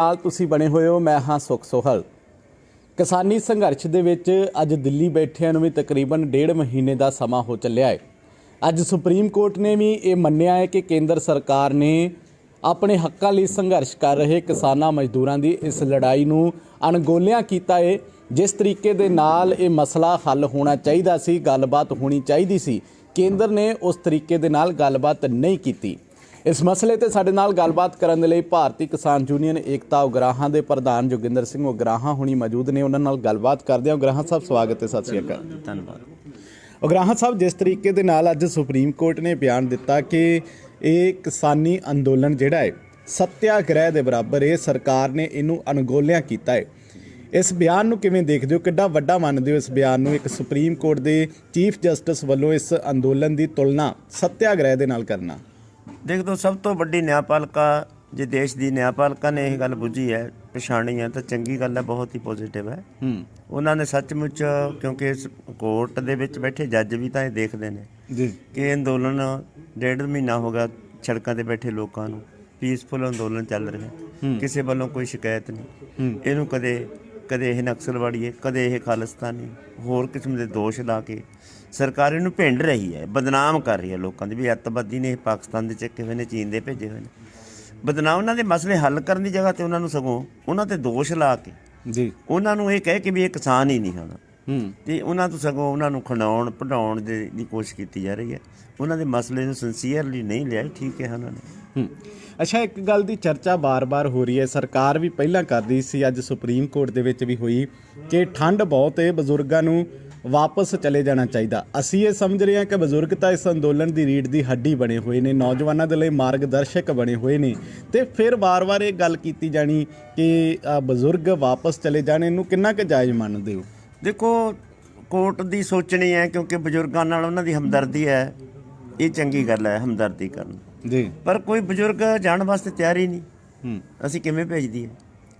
ਨਾਲ ਤੁਸੀਂ ਬਣੇ ਹੋਏ ਹੋ, ਮੈਂ ਹਾਂ ਸੁਖ ਸੋਹਲ। ਕਿਸਾਨੀ ਸੰਘਰਸ਼ ਦੇ ਵਿੱਚ ਅੱਜ ਦਿੱਲੀ ਬੈਠਿਆਂ ਨੂੰ ਵੀ ਤਕਰੀਬਨ ਡੇਢ ਮਹੀਨੇ ਦਾ ਸਮਾਂ ਹੋ ਚੱਲਿਆ ਹੈ। ਅੱਜ ਸੁਪਰੀਮ ਕੋਰਟ ਨੇ ਵੀ ਇਹ ਮੰਨਿਆ ਹੈ ਕਿ ਕੇਂਦਰ ਸਰਕਾਰ ਨੇ ਆਪਣੇ ਹੱਕਾਂ ਲਈ ਸੰਘਰਸ਼ ਕਰ ਰਹੇ ਕਿਸਾਨਾਂ ਮਜ਼ਦੂਰਾਂ ਦੀ ਇਸ ਲੜਾਈ ਨੂੰ ਅਣਗੌਲਿਆਂ ਕੀਤਾ ਹੈ। ਜਿਸ ਤਰੀਕੇ ਦੇ ਨਾਲ ਇਹ ਮਸਲਾ ਹੱਲ ਹੋਣਾ ਚਾਹੀਦਾ ਸੀ, ਗੱਲਬਾਤ ਹੋਣੀ ਚਾਹੀਦੀ ਸੀ, ਕੇਂਦਰ ਨੇ ਉਸ ਤਰੀਕੇ ਦੇ ਨਾਲ ਗੱਲਬਾਤ ਨਹੀਂ ਕੀਤੀ। ਇਸ ਮਸਲੇ ਤੇ ਸਾਡੇ ਨਾਲ ਗੱਲਬਾਤ ਕਰਨ ਦੇ ਲਈ ਭਾਰਤੀ ਕਿਸਾਨ ਯੂਨੀਅਨ ਏਕਤਾ ਉਗਰਾਹਾਂ ਦੇ ਪ੍ਰਧਾਨ ਜੋਗਿੰਦਰ ਸਿੰਘ ਉਗਰਾਹਾਂ ਹੁਣੀ ਮੌਜੂਦ ਨੇ। ਉਹਨਾਂ ਨਾਲ ਗੱਲਬਾਤ ਕਰਦੇ ਹਾਂ। ਉਗਰਾਹਾਂ ਸਾਹਿਬ ਸਵਾਗਤ ਹੈ। ਸਤਿ ਸ਼੍ਰੀ ਅਕਾਲ। ਧੰਨਵਾਦ। ਉਗਰਾਹਾਂ ਸਾਹਿਬ ਜਿਸ ਤਰੀਕੇ ਦੇ ਨਾਲ ਅੱਜ ਸੁਪਰੀਮ ਕੋਰਟ ਨੇ ਬਿਆਨ ਦਿੱਤਾ ਕਿ ਇਹ ਕਿਸਾਨੀ ਅੰਦੋਲਨ ਜਿਹੜਾ ਹੈ ਸੱਤਿਆਗ੍ਰਹਿ ਦੇ ਬਰਾਬਰ ਇਹ ਸਰਕਾਰ ਨੇ ਇਹਨੂੰ ਅਣਗੌਲਿਆਂ ਕੀਤਾ ਹੈ। ਇਸ ਬਿਆਨ ਨੂੰ ਕਿਵੇਂ ਦੇਖਦੇ ਹੋ? ਕਿੱਡਾ ਵੱਡਾ ਮੰਨਦੇ ਹੋ ਇਸ ਬਿਆਨ ਨੂੰ? ਇੱਕ ਸੁਪਰੀਮ ਕੋਰਟ ਦੇ ਚੀਫ ਜਸਟਿਸ ਵੱਲੋਂ ਇਸ ਅੰਦੋਲਨ ਦੀ ਤੁਲਨਾ ਸੱਤਿਆਗ੍ਰਹਿ ਦੇ ਨਾਲ ਕਰਨਾ। ਦੇਖ ਦੋ ਸਭ ਤੋਂ ਵੱਡੀ ਨਿਆਂਪਾਲਿਕਾ ਜੇ ਦੇਸ਼ ਦੀ ਨਿਆਂਪਾਲਿਕਾ ਨੇ ਇਹ ਗੱਲ ਬੁੱਝੀ ਹੈ ਪਛਾਣੀ ਹੈ ਤਾਂ ਚੰਗੀ ਗੱਲ ਹੈ ਬਹੁਤ ਹੀ ਪੋਜ਼ਿਟਿਵ ਹੈ। ਹੂੰ। ਉਹਨਾਂ ਨੇ ਸੱਚਮੁੱਚ ਕਿਉਂਕਿ ਇਸ ਕੋਰਟ ਦੇ ਵਿੱਚ ਬੈਠੇ ਜੱਜ ਵੀ ਤਾਂ ਇਹ ਦੇਖਦੇ ਨੇ ਜੀ। ਕਿ ਅੰਦੋਲਨ ਡੇਢ ਮਹੀਨਾ ਹੋ ਗਿਆ ਸੜਕਾਂ ਤੇ ਬੈਠੇ ਲੋਕਾਂ ਨੂੰ ਪੀਸਫੁਲ ਅੰਦੋਲਨ ਚੱਲ ਰਿਹਾ। ਕਿਸੇ ਵੱਲੋਂ ਕੋਈ ਸ਼ਿਕਾਇਤ ਨਹੀਂ। ਇਹਨੂੰ ਕਦੇ ਕਦੇ ਇਹ ਨਕਸਲਵਾੜੀ ਹੈ ਕਦੇ ਇਹ ਖਾਲਿਸਤਾਨੀ ਹੋਰ ਕਿਸਮ ਦੇ ਦੋਸ਼ ਲਾ ਕੇ ਸਰਕਾਰ ਇਹਨੂੰ ਭਿੰਡ ਰਹੀ ਹੈ ਬਦਨਾਮ ਕਰ ਰਹੀ ਹੈ ਲੋਕਾਂ ਦੀ ਵੀ ਅੱਤਵਾਦੀ ਨੇ ਪਾਕਿਸਤਾਨ ਦੇ ਚੱਕੇ ਹੋਏ ਨੇ ਚੀਨ ਦੇ ਭੇਜੇ ਹੋਏ ਨੇ। ਬਦਨਾਮ ਉਹਨਾਂ ਦੇ ਮਸਲੇ ਹੱਲ ਕਰਨ ਦੀ ਜਗ੍ਹਾ ਤੇ ਉਹਨਾਂ ਨੂੰ ਸਗੋਂ ਉਹਨਾਂ ਤੇ ਦੋਸ਼ ਲਾ ਕੇ ਜੀ। ਉਹਨਾਂ ਨੂੰ ਇਹ ਕਹਿ ਕੇ ਵੀ ਇਹ ਕਿਸਾਨ ਹੀ ਨਹੀਂ ਹਨ ਹੂੰ। ਤੇ ਉਹਨਾਂ ਤੋਂ ਸਗੋਂ ਉਹਨਾਂ ਨੂੰ ਖੰਡਾਉਣ ਪੜਾਉਣ ਦੇ ਦੀ ਕੋਸ਼ਿਸ਼ ਕੀਤੀ ਜਾ ਰਹੀ ਹੈ। ਉਹਨਾਂ ਦੇ ਮਸਲੇ ਨੂੰ ਸਿੰਸੀਅਰਲੀ ਨਹੀਂ ਲਿਆ ਠੀਕ ਹੈ ਉਹਨਾਂ ਨੇ। ਹੂੰ। ਅੱਛਾ ਇੱਕ ਗੱਲ ਦੀ ਚਰਚਾ ਬਾਰ-ਬਾਰ ਹੋ ਰਹੀ ਹੈ। ਸਰਕਾਰ ਵੀ ਪਹਿਲਾਂ ਕਰਦੀ ਸੀ ਅੱਜ ਸੁਪਰੀਮ ਕੋਰਟ ਦੇ ਵਿੱਚ ਵੀ ਹੋਈ ਕਿ ਠੰਡ ਬਹੁਤ ਹੈ ਬਜ਼ੁਰਗਾਂ ਨੂੰ ਵਾਪਸ ਚਲੇ ਜਾਣਾ ਚਾਹੀਦਾ। ਅਸੀਂ ਇਹ ਸਮਝ ਰਹੇ ਹਾਂ ਕਿ ਬਜ਼ੁਰਗ ਤਾਂ ਇਸ ਅੰਦੋਲਨ ਦੀ ਰੀੜ ਦੀ ਹੱਡੀ ਬਣੇ ਹੋਏ ਨੇ ਨੌਜਵਾਨਾਂ ਦੇ ਲਈ ਮਾਰਗਦਰਸ਼ਕ ਬਣੇ ਹੋਏ ਨੇ। ਤੇ ਫਿਰ ਵਾਰ-ਵਾਰ ਇਹ ਗੱਲ ਕੀਤੀ ਜਾਣੀ ਕਿ ਬਜ਼ੁਰਗ ਵਾਪਸ ਚਲੇ ਜਾਣ ਇਹਨੂੰ ਕਿੰਨਾ ਕੁ ਜਾਇਜ਼ ਮੰਨਦੇ ਹੋ? ਦੇਖੋ ਕੋਰਟ ਦੀ ਸੋਚਣੀ ਹੈ ਕਿਉਂਕਿ ਬਜ਼ੁਰਗਾਂ ਨਾਲ ਉਹਨਾਂ ਦੀ ਹਮਦਰਦੀ ਹੈ। ਇਹ ਚੰਗੀ ਗੱਲ ਹੈ ਹਮਦਰਦੀ ਕਰਨ। ਜੀ। ਪਰ ਕੋਈ ਬਜ਼ੁਰਗ ਜਾਣ ਵਾਸਤੇ ਤਿਆਰ ਹੀ ਨਹੀਂ। ਅਸੀਂ ਕਿਵੇਂ ਭੇਜ ਦਈਏ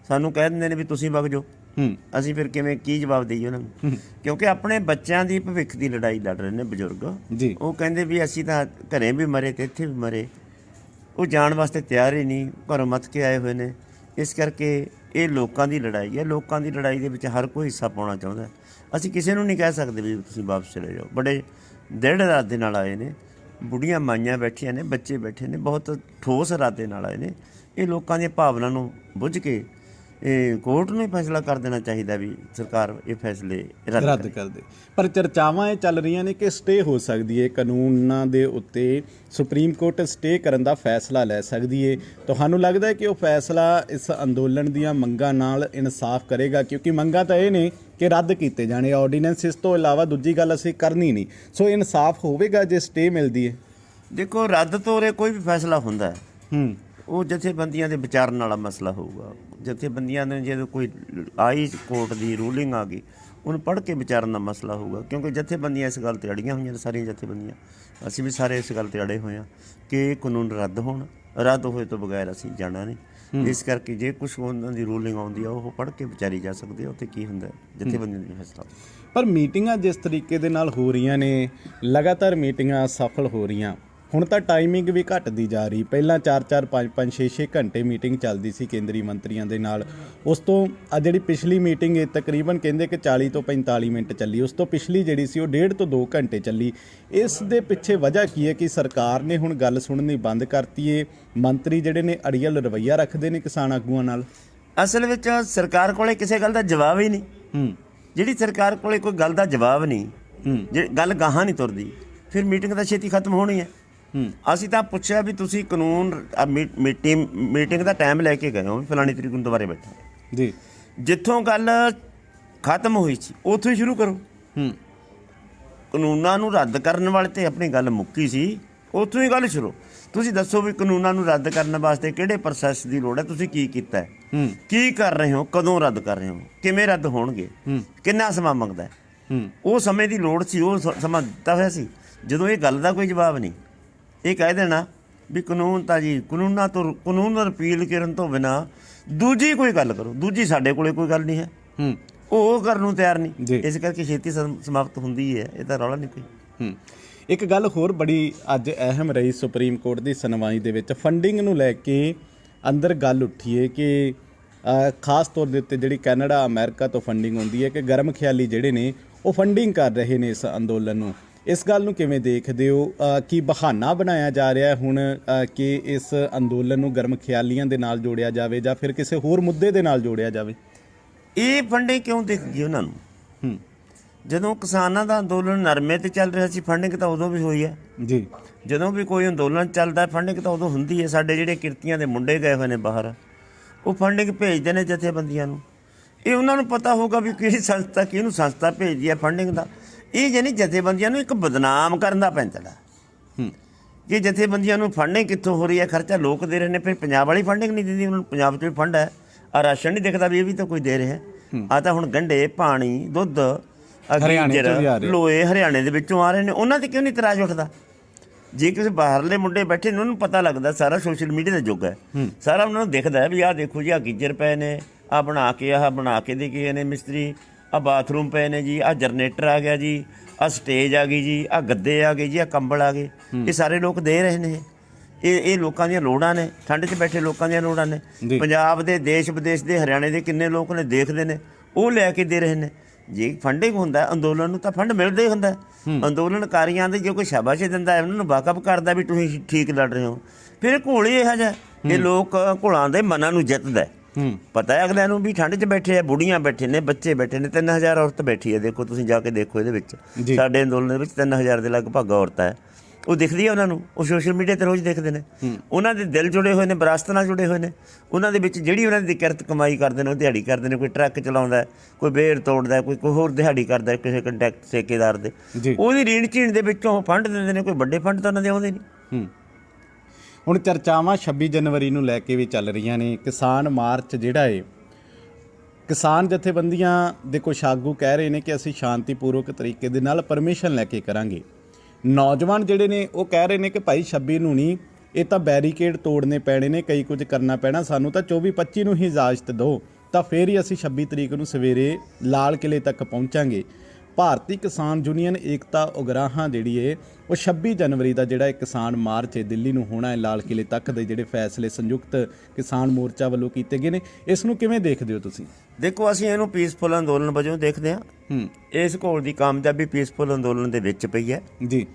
ਸਾਨੂੰ ਕਹਿ ਦਿੰਦੇ ਨੇ ਵੀ ਤੁਸੀਂ ਵਗ ਜਾਓ। ਹੂੰ। ਅਸੀਂ ਫਿਰ ਕਿਵੇਂ ਕੀ ਜਵਾਬ ਦੇਈਏ ਉਹਨਾਂ ਨੂੰ? ਕਿਉਂਕਿ ਆਪਣੇ ਬੱਚਿਆਂ ਦੀ ਭਵਿੱਖ ਦੀ ਲੜਾਈ ਲੜ ਰਹੇ ਨੇ ਬਜ਼ੁਰਗ। ਜੀ। ਉਹ ਕਹਿੰਦੇ ਵੀ ਅਸੀਂ ਤਾਂ ਘਰੇ ਵੀ ਮਰੇ ਤੇ ਇੱਥੇ ਵੀ ਮਰੇ। ਉਹ ਜਾਣ ਵਾਸਤੇ ਤਿਆਰ ਹੀ ਨਹੀਂ ਘਰੋਂ ਮੱਥ ਕੇ ਆਏ ਹੋਏ ਨੇ। ਇਸ ਕਰਕੇ ਇਹ ਲੋਕਾਂ ਦੀ ਲੜਾਈ ਹੈ। ਲੋਕਾਂ ਦੀ ਲੜਾਈ ਦੇ ਵਿੱਚ ਹਰ ਕੋਈ ਹਿੱਸਾ ਪਾਉਣਾ ਚਾਹੁੰਦਾ। ਅਸੀਂ ਕਿਸੇ ਨੂੰ ਨਹੀਂ ਕਹਿ ਸਕਦੇ ਵੀ ਤੁਸੀਂ ਵਾਪਸ ਚਲੇ ਜਾਓ। ਬੜੇ ਦ੍ਰਿੜ ਇਰਾਦੇ ਨਾਲ ਆਏ ਨੇ। ਬੁੜੀਆਂ ਮਾਈਆਂ ਬੈਠੀਆਂ ਨੇ ਬੱਚੇ ਬੈਠੇ ਨੇ ਬਹੁਤ ਠੋਸ ਇਰਾਦੇ ਨਾਲ ਆਏ ਨੇ। ਇਹ ਲੋਕਾਂ ਦੀਆਂ ਭਾਵਨਾ ਨੂੰ ਬੁੱਝ ਕੇ ਇਹ ਕੋਰਟ ਨੂੰ ਫੈਸਲਾ ਕਰ ਦੇਣਾ ਚਾਹੀਦਾ ਵੀ ਸਰਕਾਰ ਇਹ ਫੈਸਲੇ ਰੱਦ ਕਰੇ। ਕਰ ਦੇ। ਪਰ ਚਰਚਾਵਾਂ ਇਹ ਚੱਲ ਰਹੀਆਂ ਨੇ ਕਿ ਸਟੇ ਹੋ ਸਕਦੀ ਹੈ ਕਾਨੂੰਨਾਂ ਦੇ ਉੱਤੇ ਸੁਪਰੀਮ ਕੋਰਟ ਸਟੇ ਕਰਨ ਦਾ ਫੈਸਲਾ ਲੈ ਸਕਦੀ ਹੈ ਤੁਹਾਨੂੰ ਲੱਗਦਾ ਹੈ ਕਿ ਉਹ ਫੈਸਲਾ ਇਸ ਅੰਦੋਲਨ ਦੀਆਂ ਮੰਗਾਂ ਨਾਲ ਇਨਸਾਫ ਕਰੇਗਾ? ਕਿਉਂਕਿ ਮੰਗਾਂ ਤਾਂ ਇਹ ਨੇ ਕਿ ਰੱਦ ਕੀਤੇ ਜਾਣੇ ਆਰਡੀਨੈਂਸ ਇਸ ਤੋਂ ਇਲਾਵਾ ਦੂਜੀ ਗੱਲ ਅਸੀਂ ਕਰਨੀ ਨਹੀਂ। ਸੋ ਇਨਸਾਫ ਹੋਵੇਗਾ ਜੇ ਸਟੇ ਮਿਲਦੀ ਹੈ ਦੇਖੋ ਰੱਦ ਤੋਰੇ ਕੋਈ ਵੀ ਫੈਸਲਾ ਹੁੰਦਾ ਹੈ। ਹੂੰ। ਉਹ ਜਥੇਬੰਦੀਆਂ ਦੇ ਵਿਚਾਰਨ ਵਾਲਾ ਮਸਲਾ ਹੋਊਗਾ। ਜਥੇਬੰਦੀਆਂ ਨੇ ਜਦੋਂ ਕੋਈ ਆਈ ਕੋਰਟ ਦੀ ਰੂਲਿੰਗ ਆ ਗਈ ਉਹਨੂੰ ਪੜ੍ਹ ਕੇ ਵਿਚਾਰਨ ਦਾ ਮਸਲਾ ਹੋਊਗਾ ਕਿਉਂਕਿ ਜਥੇਬੰਦੀਆਂ ਇਸ ਗੱਲ ਤੇ ਅੜੀਆਂ ਹੋਈਆਂ ਨੇ ਸਾਰੀਆਂ ਜਥੇਬੰਦੀਆਂ। ਅਸੀਂ ਵੀ ਸਾਰੇ ਇਸ ਗੱਲ ਤੇ ਅੜੇ ਹੋਏ ਆ ਕਿ ਕਾਨੂੰਨ ਰੱਦ ਹੋਣ ਰੱਦ ਹੋਏ ਤੋਂ ਬਗੈਰ ਅਸੀਂ ਜਾਣਾ ਨਹੀਂ। ਇਸ ਕਰਕੇ ਜੇ ਕੁਝ ਉਹਨਾਂ ਦੀ ਰੂਲਿੰਗ ਆਉਂਦੀ ਆ ਉਹ ਪੜ੍ਹ ਕੇ ਵਿਚਾਰੀ ਜਾ ਸਕਦੀ ਆ ਉੱਥੇ ਕੀ ਹੁੰਦਾ ਜਥੇਬੰਦੀਆਂ ਦੀ ਫੈਸਲਾ ਪਰ ਮੀਟਿੰਗਾਂ ਜਿਸ ਤਰੀਕੇ ਦੇ ਨਾਲ ਹੋ ਰਹੀਆਂ ਨੇ ਲਗਾਤਾਰ ਮੀਟਿੰਗਾਂ ਸਫਲ ਹੋ ਰਹੀਆਂ। ਹੁਣ ਤਾਂ ਟਾਈਮਿੰਗ ਵੀ ਘਟਦੀ ਜਾ ਰਹੀ। ਪਹਿਲਾਂ 4-4 5-5 6-6 ਘੰਟੇ ਮੀਟਿੰਗ ਚੱਲਦੀ ਸੀ ਕੇਂਦਰੀ ਮੰਤਰੀਆਂ ਦੇ ਨਾਲ। ਉਸ ਤੋਂ ਆ ਜਿਹੜੀ ਪਿਛਲੀ ਮੀਟਿੰਗ ਹੈ ਤਕਰੀਬਨ ਕਹਿੰਦੇ ਕਿ 40 ਤੋਂ 45 ਮਿੰਟ ਚੱਲੀ। ਉਸ ਤੋਂ ਪਿਛਲੀ ਜਿਹੜੀ ਸੀ ਉਹ ਡੇਢ ਤੋਂ 2 ਘੰਟੇ ਚੱਲੀ। ਇਸ ਦੇ ਪਿੱਛੇ ਵਜ੍ਹਾ ਕੀ ਹੈ ਕਿ ਸਰਕਾਰ ਨੇ ਹੁਣ ਗੱਲ ਸੁਣਨੀ ਬੰਦ ਕਰਤੀ ਏ। ਮੰਤਰੀ ਜਿਹੜੇ ਨੇ ਅੜੀਅਲ ਰਵੱਈਆ ਰੱਖਦੇ ਨੇ ਕਿਸਾਨ ਆਗੂਆਂ ਨਾਲ। ਅਸਲ ਵਿੱਚ ਸਰਕਾਰ ਕੋਲੇ ਕਿਸੇ ਗੱਲ ਦਾ ਜਵਾਬ ਹੀ ਨਹੀਂ। ਹੂੰ। ਜਿਹੜੀ ਸਰਕਾਰ ਕੋਲੇ ਕੋਈ ਗੱਲ ਦਾ ਜਵਾਬ ਨਹੀਂ ਹੂੰ। ਜੇ ਗੱਲ ਗਾਹਾਂ ਨਹੀਂ ਤੁਰਦੀ ਫਿਰ ਮੀਟਿੰਗ ਤਾਂ ਛੇਤੀ ਖਤਮ ਹੋਣੀ ਹੂੰ। ਅਸੀਂ ਤਾਂ ਪੁੱਛਿਆ ਵੀ ਤੁਸੀਂ ਕਾਨੂੰਨ ਮੀਟਿੰਗ ਮੀਟਿੰਗ ਦਾ ਟਾਈਮ ਲੈ ਕੇ ਗਏ ਹੋ ਵੀ ਫਲਾਣੀ ਤਰੀਕ ਨੂੰ ਦੁਬਾਰੇ ਬੈਠਾਂਗੇ ਜੀ। ਜਿੱਥੋਂ ਗੱਲ ਖਤਮ ਹੋਈ ਸੀ ਉੱਥੋਂ ਹੀ ਸ਼ੁਰੂ ਕਰੋ। ਹੂੰ। ਕਾਨੂੰਨਾਂ ਨੂੰ ਰੱਦ ਕਰਨ ਵਾਲੇ ਤੇ ਆਪਣੀ ਗੱਲ ਮੁੱਕੀ ਸੀ ਉੱਥੋਂ ਹੀ ਗੱਲ ਸ਼ੁਰੂ। ਤੁਸੀਂ ਦੱਸੋ ਵੀ ਕਾਨੂੰਨਾਂ ਨੂੰ ਰੱਦ ਕਰਨ ਵਾਸਤੇ ਕਿਹੜੇ ਪ੍ਰੋਸੈਸ ਦੀ ਲੋੜ ਹੈ? ਤੁਸੀਂ ਕੀ ਕੀਤਾ ਹੈ? ਹੂੰ। ਕੀ ਕਰ ਰਹੇ ਹੋ? ਕਦੋਂ ਰੱਦ ਕਰ ਰਹੇ ਹੋ? ਕਿਵੇਂ ਰੱਦ ਹੋਣਗੇ? ਹੂੰ। ਕਿੰਨਾ ਸਮਾਂ ਮੰਗਦਾ ਹੈ? ਹੂੰ। ਉਹ ਸਮੇਂ ਦੀ ਲੋੜ ਸੀ ਉਹ ਸਮਾਂ ਦਿੱਤਾ ਹੋਇਆ ਸੀ। ਜਦੋਂ ਇਹ ਗੱਲ ਦਾ ਕੋਈ ਜਵਾਬ ਨਹੀਂ। ਇਹ ਕਹਿ ਦੇਣਾ ਵੀ ਕਾਨੂੰਨ ਤਾਂ ਜੀ ਕਾਨੂੰਨਾਂ ਤੋਂ ਕਾਨੂੰਨ ਰਿਪੀਲ ਕਰਨ ਤੋਂ ਬਿਨਾ ਦੂਜੀ ਕੋਈ ਗੱਲ ਕਰੋ ਦੂਜੀ ਸਾਡੇ ਕੋਲੇ ਕੋਈ ਗੱਲ ਨਹੀਂ ਹੈ। ਹੂੰ। ਉਹ ਕਰਨ ਨੂੰ ਤਿਆਰ ਨਹੀਂ। ਇਸ ਕਰਕੇ ਛੇਤੀ ਸਮ- ਸਮਾਪਤ ਹੁੰਦੀ ਹੈ ਇਹ ਤਾਂ ਰੌਲਾ ਨਹੀਂ ਕੋਈ ਹੂੰ। ਇੱਕ ਗੱਲ ਹੋਰ ਬੜੀ ਅੱਜ ਅਹਿਮ ਰਹੀ ਸੁਪਰੀਮ ਕੋਰਟ ਦੀ ਸੁਣਵਾਈ ਦੇ ਵਿੱਚ ਫੰਡਿੰਗ ਨੂੰ ਲੈ ਕੇ ਅੰਦਰ ਗੱਲ ਉੱਠੀ ਹੈ ਕਿ ਖਾਸ ਤੌਰ ਦੇ ਉੱਤੇ ਜਿਹੜੀ ਕੈਨੇਡਾ ਅਮਰੀਕਾ ਤੋਂ ਫੰਡਿੰਗ ਹੁੰਦੀ ਹੈ ਕਿ ਗਰਮ ਖਿਆਲੀ ਜਿਹੜੇ ਨੇ ਉਹ ਫੰਡਿੰਗ ਕਰ ਰਹੇ ਨੇ ਇਸ ਅੰਦੋਲਨ ਨੂੰ। ਇਸ ਗੱਲ ਨੂੰ ਕਿਵੇਂ ਦੇਖਦੇ ਹੋ? ਕੀ ਬਹਾਨਾ ਬਣਾਇਆ ਜਾ ਰਿਹਾ ਹੈ ਹੁਣ ਕਿ ਇਸ ਅੰਦੋਲਨ ਨੂੰ ਗਰਮ ਖਿਆਲੀਆਂ ਦੇ ਨਾਲ ਜੋੜਿਆ ਜਾਵੇ ਜਾਂ ਫਿਰ ਕਿਸੇ ਹੋਰ ਮੁੱਦੇ ਦੇ ਨਾਲ ਜੋੜਿਆ ਜਾਵੇ? ਇਹ ਫੰਡਿੰਗ ਕਿਉਂ ਗਈ ਉਹਨਾਂ ਨੂੰ? ਹੂੰ। ਜਦੋਂ ਕਿਸਾਨਾਂ ਦਾ ਅੰਦੋਲਨ ਨਰਮੇ ਤੇ ਚੱਲ ਰਿਹਾ ਸੀ ਫੰਡਿੰਗ ਤਾਂ ਉਦੋਂ ਵੀ ਹੋਈ ਹੈ। ਜੀ। ਜਦੋਂ ਵੀ ਕੋਈ ਅੰਦੋਲਨ ਚੱਲਦਾ ਫੰਡਿੰਗ ਤਾਂ ਉਦੋਂ ਹੁੰਦੀ ਹੈ। ਸਾਡੇ ਜਿਹੜੇ ਕਿਰਤੀਆਂ ਦੇ ਮੁੰਡੇ ਗਏ ਹੋਏ ਨੇ ਬਾਹਰ ਉਹ ਫੰਡਿੰਗ ਭੇਜਦੇ ਨੇ ਜਥੇਬੰਦੀਆਂ ਨੂੰ। ਇਹ ਉਹਨਾਂ ਨੂੰ ਪਤਾ ਹੋਊਗਾ ਵੀ ਕਿਹੜੀ ਸੰਸਥਾ ਕਿਹਨੂੰ ਸੰਸਥਾ ਭੇਜਦੀ ਹੈ ਫੰਡਿੰਗ ਦਾ। ਇਹ ਜਾਨੀ ਜਥੇਬੰਦੀਆਂ ਨੂੰ ਇੱਕ ਬਦਨਾਮ ਕਰਨ ਦਾ ਪੈਂਤੜਾ ਹੂੰ। ਕਿ ਜਥੇਬੰਦੀਆਂ ਨੂੰ ਫੰਡਿੰਗ ਕਿੱਥੋਂ ਹੋ ਰਹੀ ਹੈ ਖਰਚਾ ਲੋਕ ਦੇ ਰਹੇ ਨੇ ਫਿਰ ਪੰਜਾਬ ਵਾਲੀ ਫੰਡਿੰਗ ਨਹੀਂ ਦਿੰਦੀ ਉਹਨਾਂ ਨੂੰ ਪੰਜਾਬ 'ਚ ਵੀ ਫੰਡ ਹੈ। ਆ ਰਾਸ਼ਨ ਨਹੀਂ ਦਿਖਦਾ ਵੀ ਇਹ ਵੀ ਤਾਂ ਕੋਈ ਦੇ ਰਿਹਾ। ਆ ਤਾਂ ਹੁਣ ਗੰਢੇ ਪਾਣੀ ਦੁੱਧ ਹਰਿਆਣੇ ਆ। ਲੋਏ ਹਰਿਆਣੇ ਦੇ ਵਿੱਚੋਂ ਆ ਰਹੇ ਨੇ ਉਹਨਾਂ ਤੇ ਕਿਉਂ ਨਹੀਂ ਇਤਰਾਜ਼ ਉੱਠਦਾ? ਜੇ ਕਿਸੇ ਬਾਹਰਲੇ ਮੁੰਡੇ ਬੈਠੇ ਨੇ ਉਹਨਾਂ ਨੂੰ ਪਤਾ ਲੱਗਦਾ ਸਾਰਾ ਸੋਸ਼ਲ ਮੀਡੀਆ ਦਾ ਯੁੱਗ ਹੈ। ਸਾਰਾ ਉਹਨਾਂ ਨੂੰ ਦਿਖਦਾ ਵੀ ਆਹ ਦੇਖੋ ਜੀ ਆਹ ਗੀਜਰ ਪਏ ਨੇ ਆਹ ਬਣਾ ਕੇ ਆਹ ਬਣਾ ਕੇ ਦੇ ਗਏ ਨੇ ਮਿਸਤਰੀ। ਆਹ ਬਾਥਰੂਮ ਪਏ ਨੇ ਜੀ ਆਹ ਜਨਰੇਟਰ ਆ ਗਿਆ ਜੀ ਆਹ ਸਟੇਜ ਆ ਗਈ ਜੀ ਆਹ ਗੱਦੇ ਆ ਗਏ ਜੀ ਆਹ ਕੰਬਲ ਆ ਗਏ। ਇਹ ਸਾਰੇ ਲੋਕ ਦੇ ਰਹੇ ਨੇ ਇਹ। ਇਹ ਲੋਕਾਂ ਦੀਆਂ ਲੋੜਾਂ ਨੇ ਠੰਡ 'ਚ ਬੈਠੇ ਲੋਕਾਂ ਦੀਆਂ ਲੋੜਾਂ ਨੇ। ਪੰਜਾਬ ਦੇ ਦੇਸ਼ ਵਿਦੇਸ਼ ਦੇ ਹਰਿਆਣੇ ਦੇ ਕਿੰਨੇ ਲੋਕ ਨੇ ਦੇਖਦੇ ਨੇ ਉਹ ਲੈ ਕੇ ਦੇ ਰਹੇ ਨੇ। ਜੇ ਫੰਡਿੰਗ ਹੁੰਦਾ ਅੰਦੋਲਨ ਨੂੰ ਤਾਂ ਫੰਡ ਮਿਲਦਾ ਹੀ ਹੁੰਦਾ। ਅੰਦੋਲਨਕਾਰੀਆਂ ਦੇ ਜੇ ਕੋਈ ਸ਼ਾਬਾਸ਼ ਦਿੰਦਾ ਉਹਨਾਂ ਨੂੰ ਵਾਕਫ ਕਰਦਾ ਵੀ ਤੁਸੀਂ ਠੀਕ ਲੜ ਰਹੇ ਹੋ। ਫਿਰ ਘੋਲ ਇਹੋ ਜਿਹਾ ਇਹ ਲੋਕ ਘੋਲਾਂ ਦੇ ਮਨਾਂ ਨੂੰ ਜਿੱਤਦਾ ਹੈ। ਪਤਾ ਹੈ ਅਗਲਿਆਂ ਨੂੰ ਵੀ ਠੰਡ 'ਚ ਬੈਠੇ ਆ ਬੁੜੀਆਂ ਬੈਠੇ ਨੇ ਬੱਚੇ ਬੈਠੇ ਨੇ 3000 ਔਰਤ ਬੈਠੀ ਹੈ ਦੇਖੋ ਤੁਸੀਂ ਜਾ ਕੇ ਦੇਖੋ ਇਹਦੇ ਵਿੱਚ। ਸਾਡੇ ਅੰਦੋਲਨ ਦੇ ਵਿੱਚ 3000 ਦੇ ਲਗਭਗ ਔਰਤਾਂ ਹੈ। ਉਹ ਦਿਖਦੀ ਹੈ ਉਹਨਾਂ ਨੂੰ ਉਹ ਸੋਸ਼ਲ ਮੀਡੀਆ ਤੇ ਰੋਜ਼ ਦੇਖਦੇ ਨੇ। ਉਹਨਾਂ ਦੇ ਦਿਲ ਜੁੜੇ ਹੋਏ ਨੇ ਵਿਰਾਸਤ ਨਾਲ ਜੁੜੇ ਹੋਏ ਨੇ। ਉਹਨਾਂ ਦੇ ਵਿੱਚ ਜਿਹੜੀ ਉਹਨਾਂ ਦੀ ਕਿਰਤ ਕਮਾਈ ਕਰਦੇ ਨੇ ਉਹ ਦਿਹਾੜੀ ਕਰਦੇ ਨੇ ਕੋਈ ਟਰੱਕ ਚਲਾਉਂਦਾ ਕੋਈ ਬੇਰ ਤੋੜਦਾ ਕੋਈ ਕੋਈ ਹੋਰ ਦਿਹਾੜੀ ਕਰਦਾ ਕਿਸੇ ਕੰਟੈਕਟ ਠੇਕੇਦਾਰ ਦੇ। ਉਹਦੀ ਰੀਣ ਝੀਣ ਦੇ ਵਿੱਚੋਂ ਫੰਡ ਦਿੰਦੇ ਨੇ ਕੋਈ ਵੱਡੇ ਫੰਡ ਤਾਂ ਉਹਨਾਂ ਦੇ ਆਉਂਦੇ ਨਹੀਂ। ਹੁਣ ਚਰਚਾਵਾਂ 26 ਜਨਵਰੀ ਨੂੰ ਲੈ ਕੇ ਵੀ ਚੱਲ ਰਹੀਆਂ ਨੇ। ਕਿਸਾਨ ਮਾਰਚ ਜਿਹੜਾ ਏ, ਕਿਸਾਨ ਜਥੇਬੰਦੀਆਂ ਦੇ ਕੁਛ ਆਗੂ ਕਹਿ ਰਹੇ ਨੇ ਕਿ ਅਸੀਂ ਸ਼ਾਂਤੀਪੂਰਵਕ ਤਰੀਕੇ ਦੇ ਨਾਲ ਪਰਮਿਸ਼ਨ ਲੈ ਕੇ ਕਰਾਂਗੇ। ਨੌਜਵਾਨ ਜਿਹੜੇ ਨੇ, ਉਹ ਕਹਿ ਰਹੇ ਨੇ ਕਿ ਭਾਈ 26 ਨੂੰ ਨਹੀਂ, ਇਹ ਤਾਂ ਬੈਰੀਕੇਡ ਤੋੜਨੇ ਪੈਣੇ ਨੇ, ਕਈ ਕੁਝ ਕਰਨਾ ਪੈਣਾ, ਸਾਨੂੰ ਤਾਂ 24 25 ਨੂੰ ਹੀ ਇਜਾਜ਼ਤ ਦਿਓ, ਤਾਂ ਫੇਰ ਹੀ ਅਸੀਂ 26 ਤਰੀਕ ਨੂੰ ਸਵੇਰੇ ਲਾਲ ਕਿਲੇ ਤੱਕ ਪਹੁੰਚਾਂਗੇ। ਭਾਰਤੀ ਕਿਸਾਨ ਯੂਨੀਅਨ ਏਕਤਾ ਉਗਰਾਹਾਂ ਜਿਹੜੀ ਏ ਉਹ 26 ਜਨਵਰੀ ਦਾ ਜਿਹੜਾ ਇਹ ਕਿਸਾਨ ਮਾਰਚ ਹੈ ਦਿੱਲੀ ਨੂੰ ਹੋਣਾ ਹੈ ਲਾਲ ਕਿਲੇ ਤੱਕ ਦੇ ਜਿਹੜੇ ਫੈਸਲੇ ਸੰਯੁਕਤ ਕਿਸਾਨ ਮੋਰਚਾ ਵੱਲੋਂ ਕੀਤੇ ਗਏ ਨੇ। ਇਸ ਨੂੰ ਕਿਵੇਂ ਦੇਖਦੇ ਹੋ ਤੁਸੀਂ? ਦੇਖੋ ਅਸੀਂ ਇਹਨੂੰ ਪੀਸਫੁਲ ਅੰਦੋਲਨ ਵਜੋਂ ਦੇਖਦੇ ਹਾਂ। ਹੂੰ। ਇਸ ਘੋਲ ਦੀ ਕਾਮਯਾਬੀ ਪੀਸਫੁਲ ਅੰਦੋਲਨ ਦੇ ਵਿੱਚ ਪਈ ਹੈ। ਜੀ।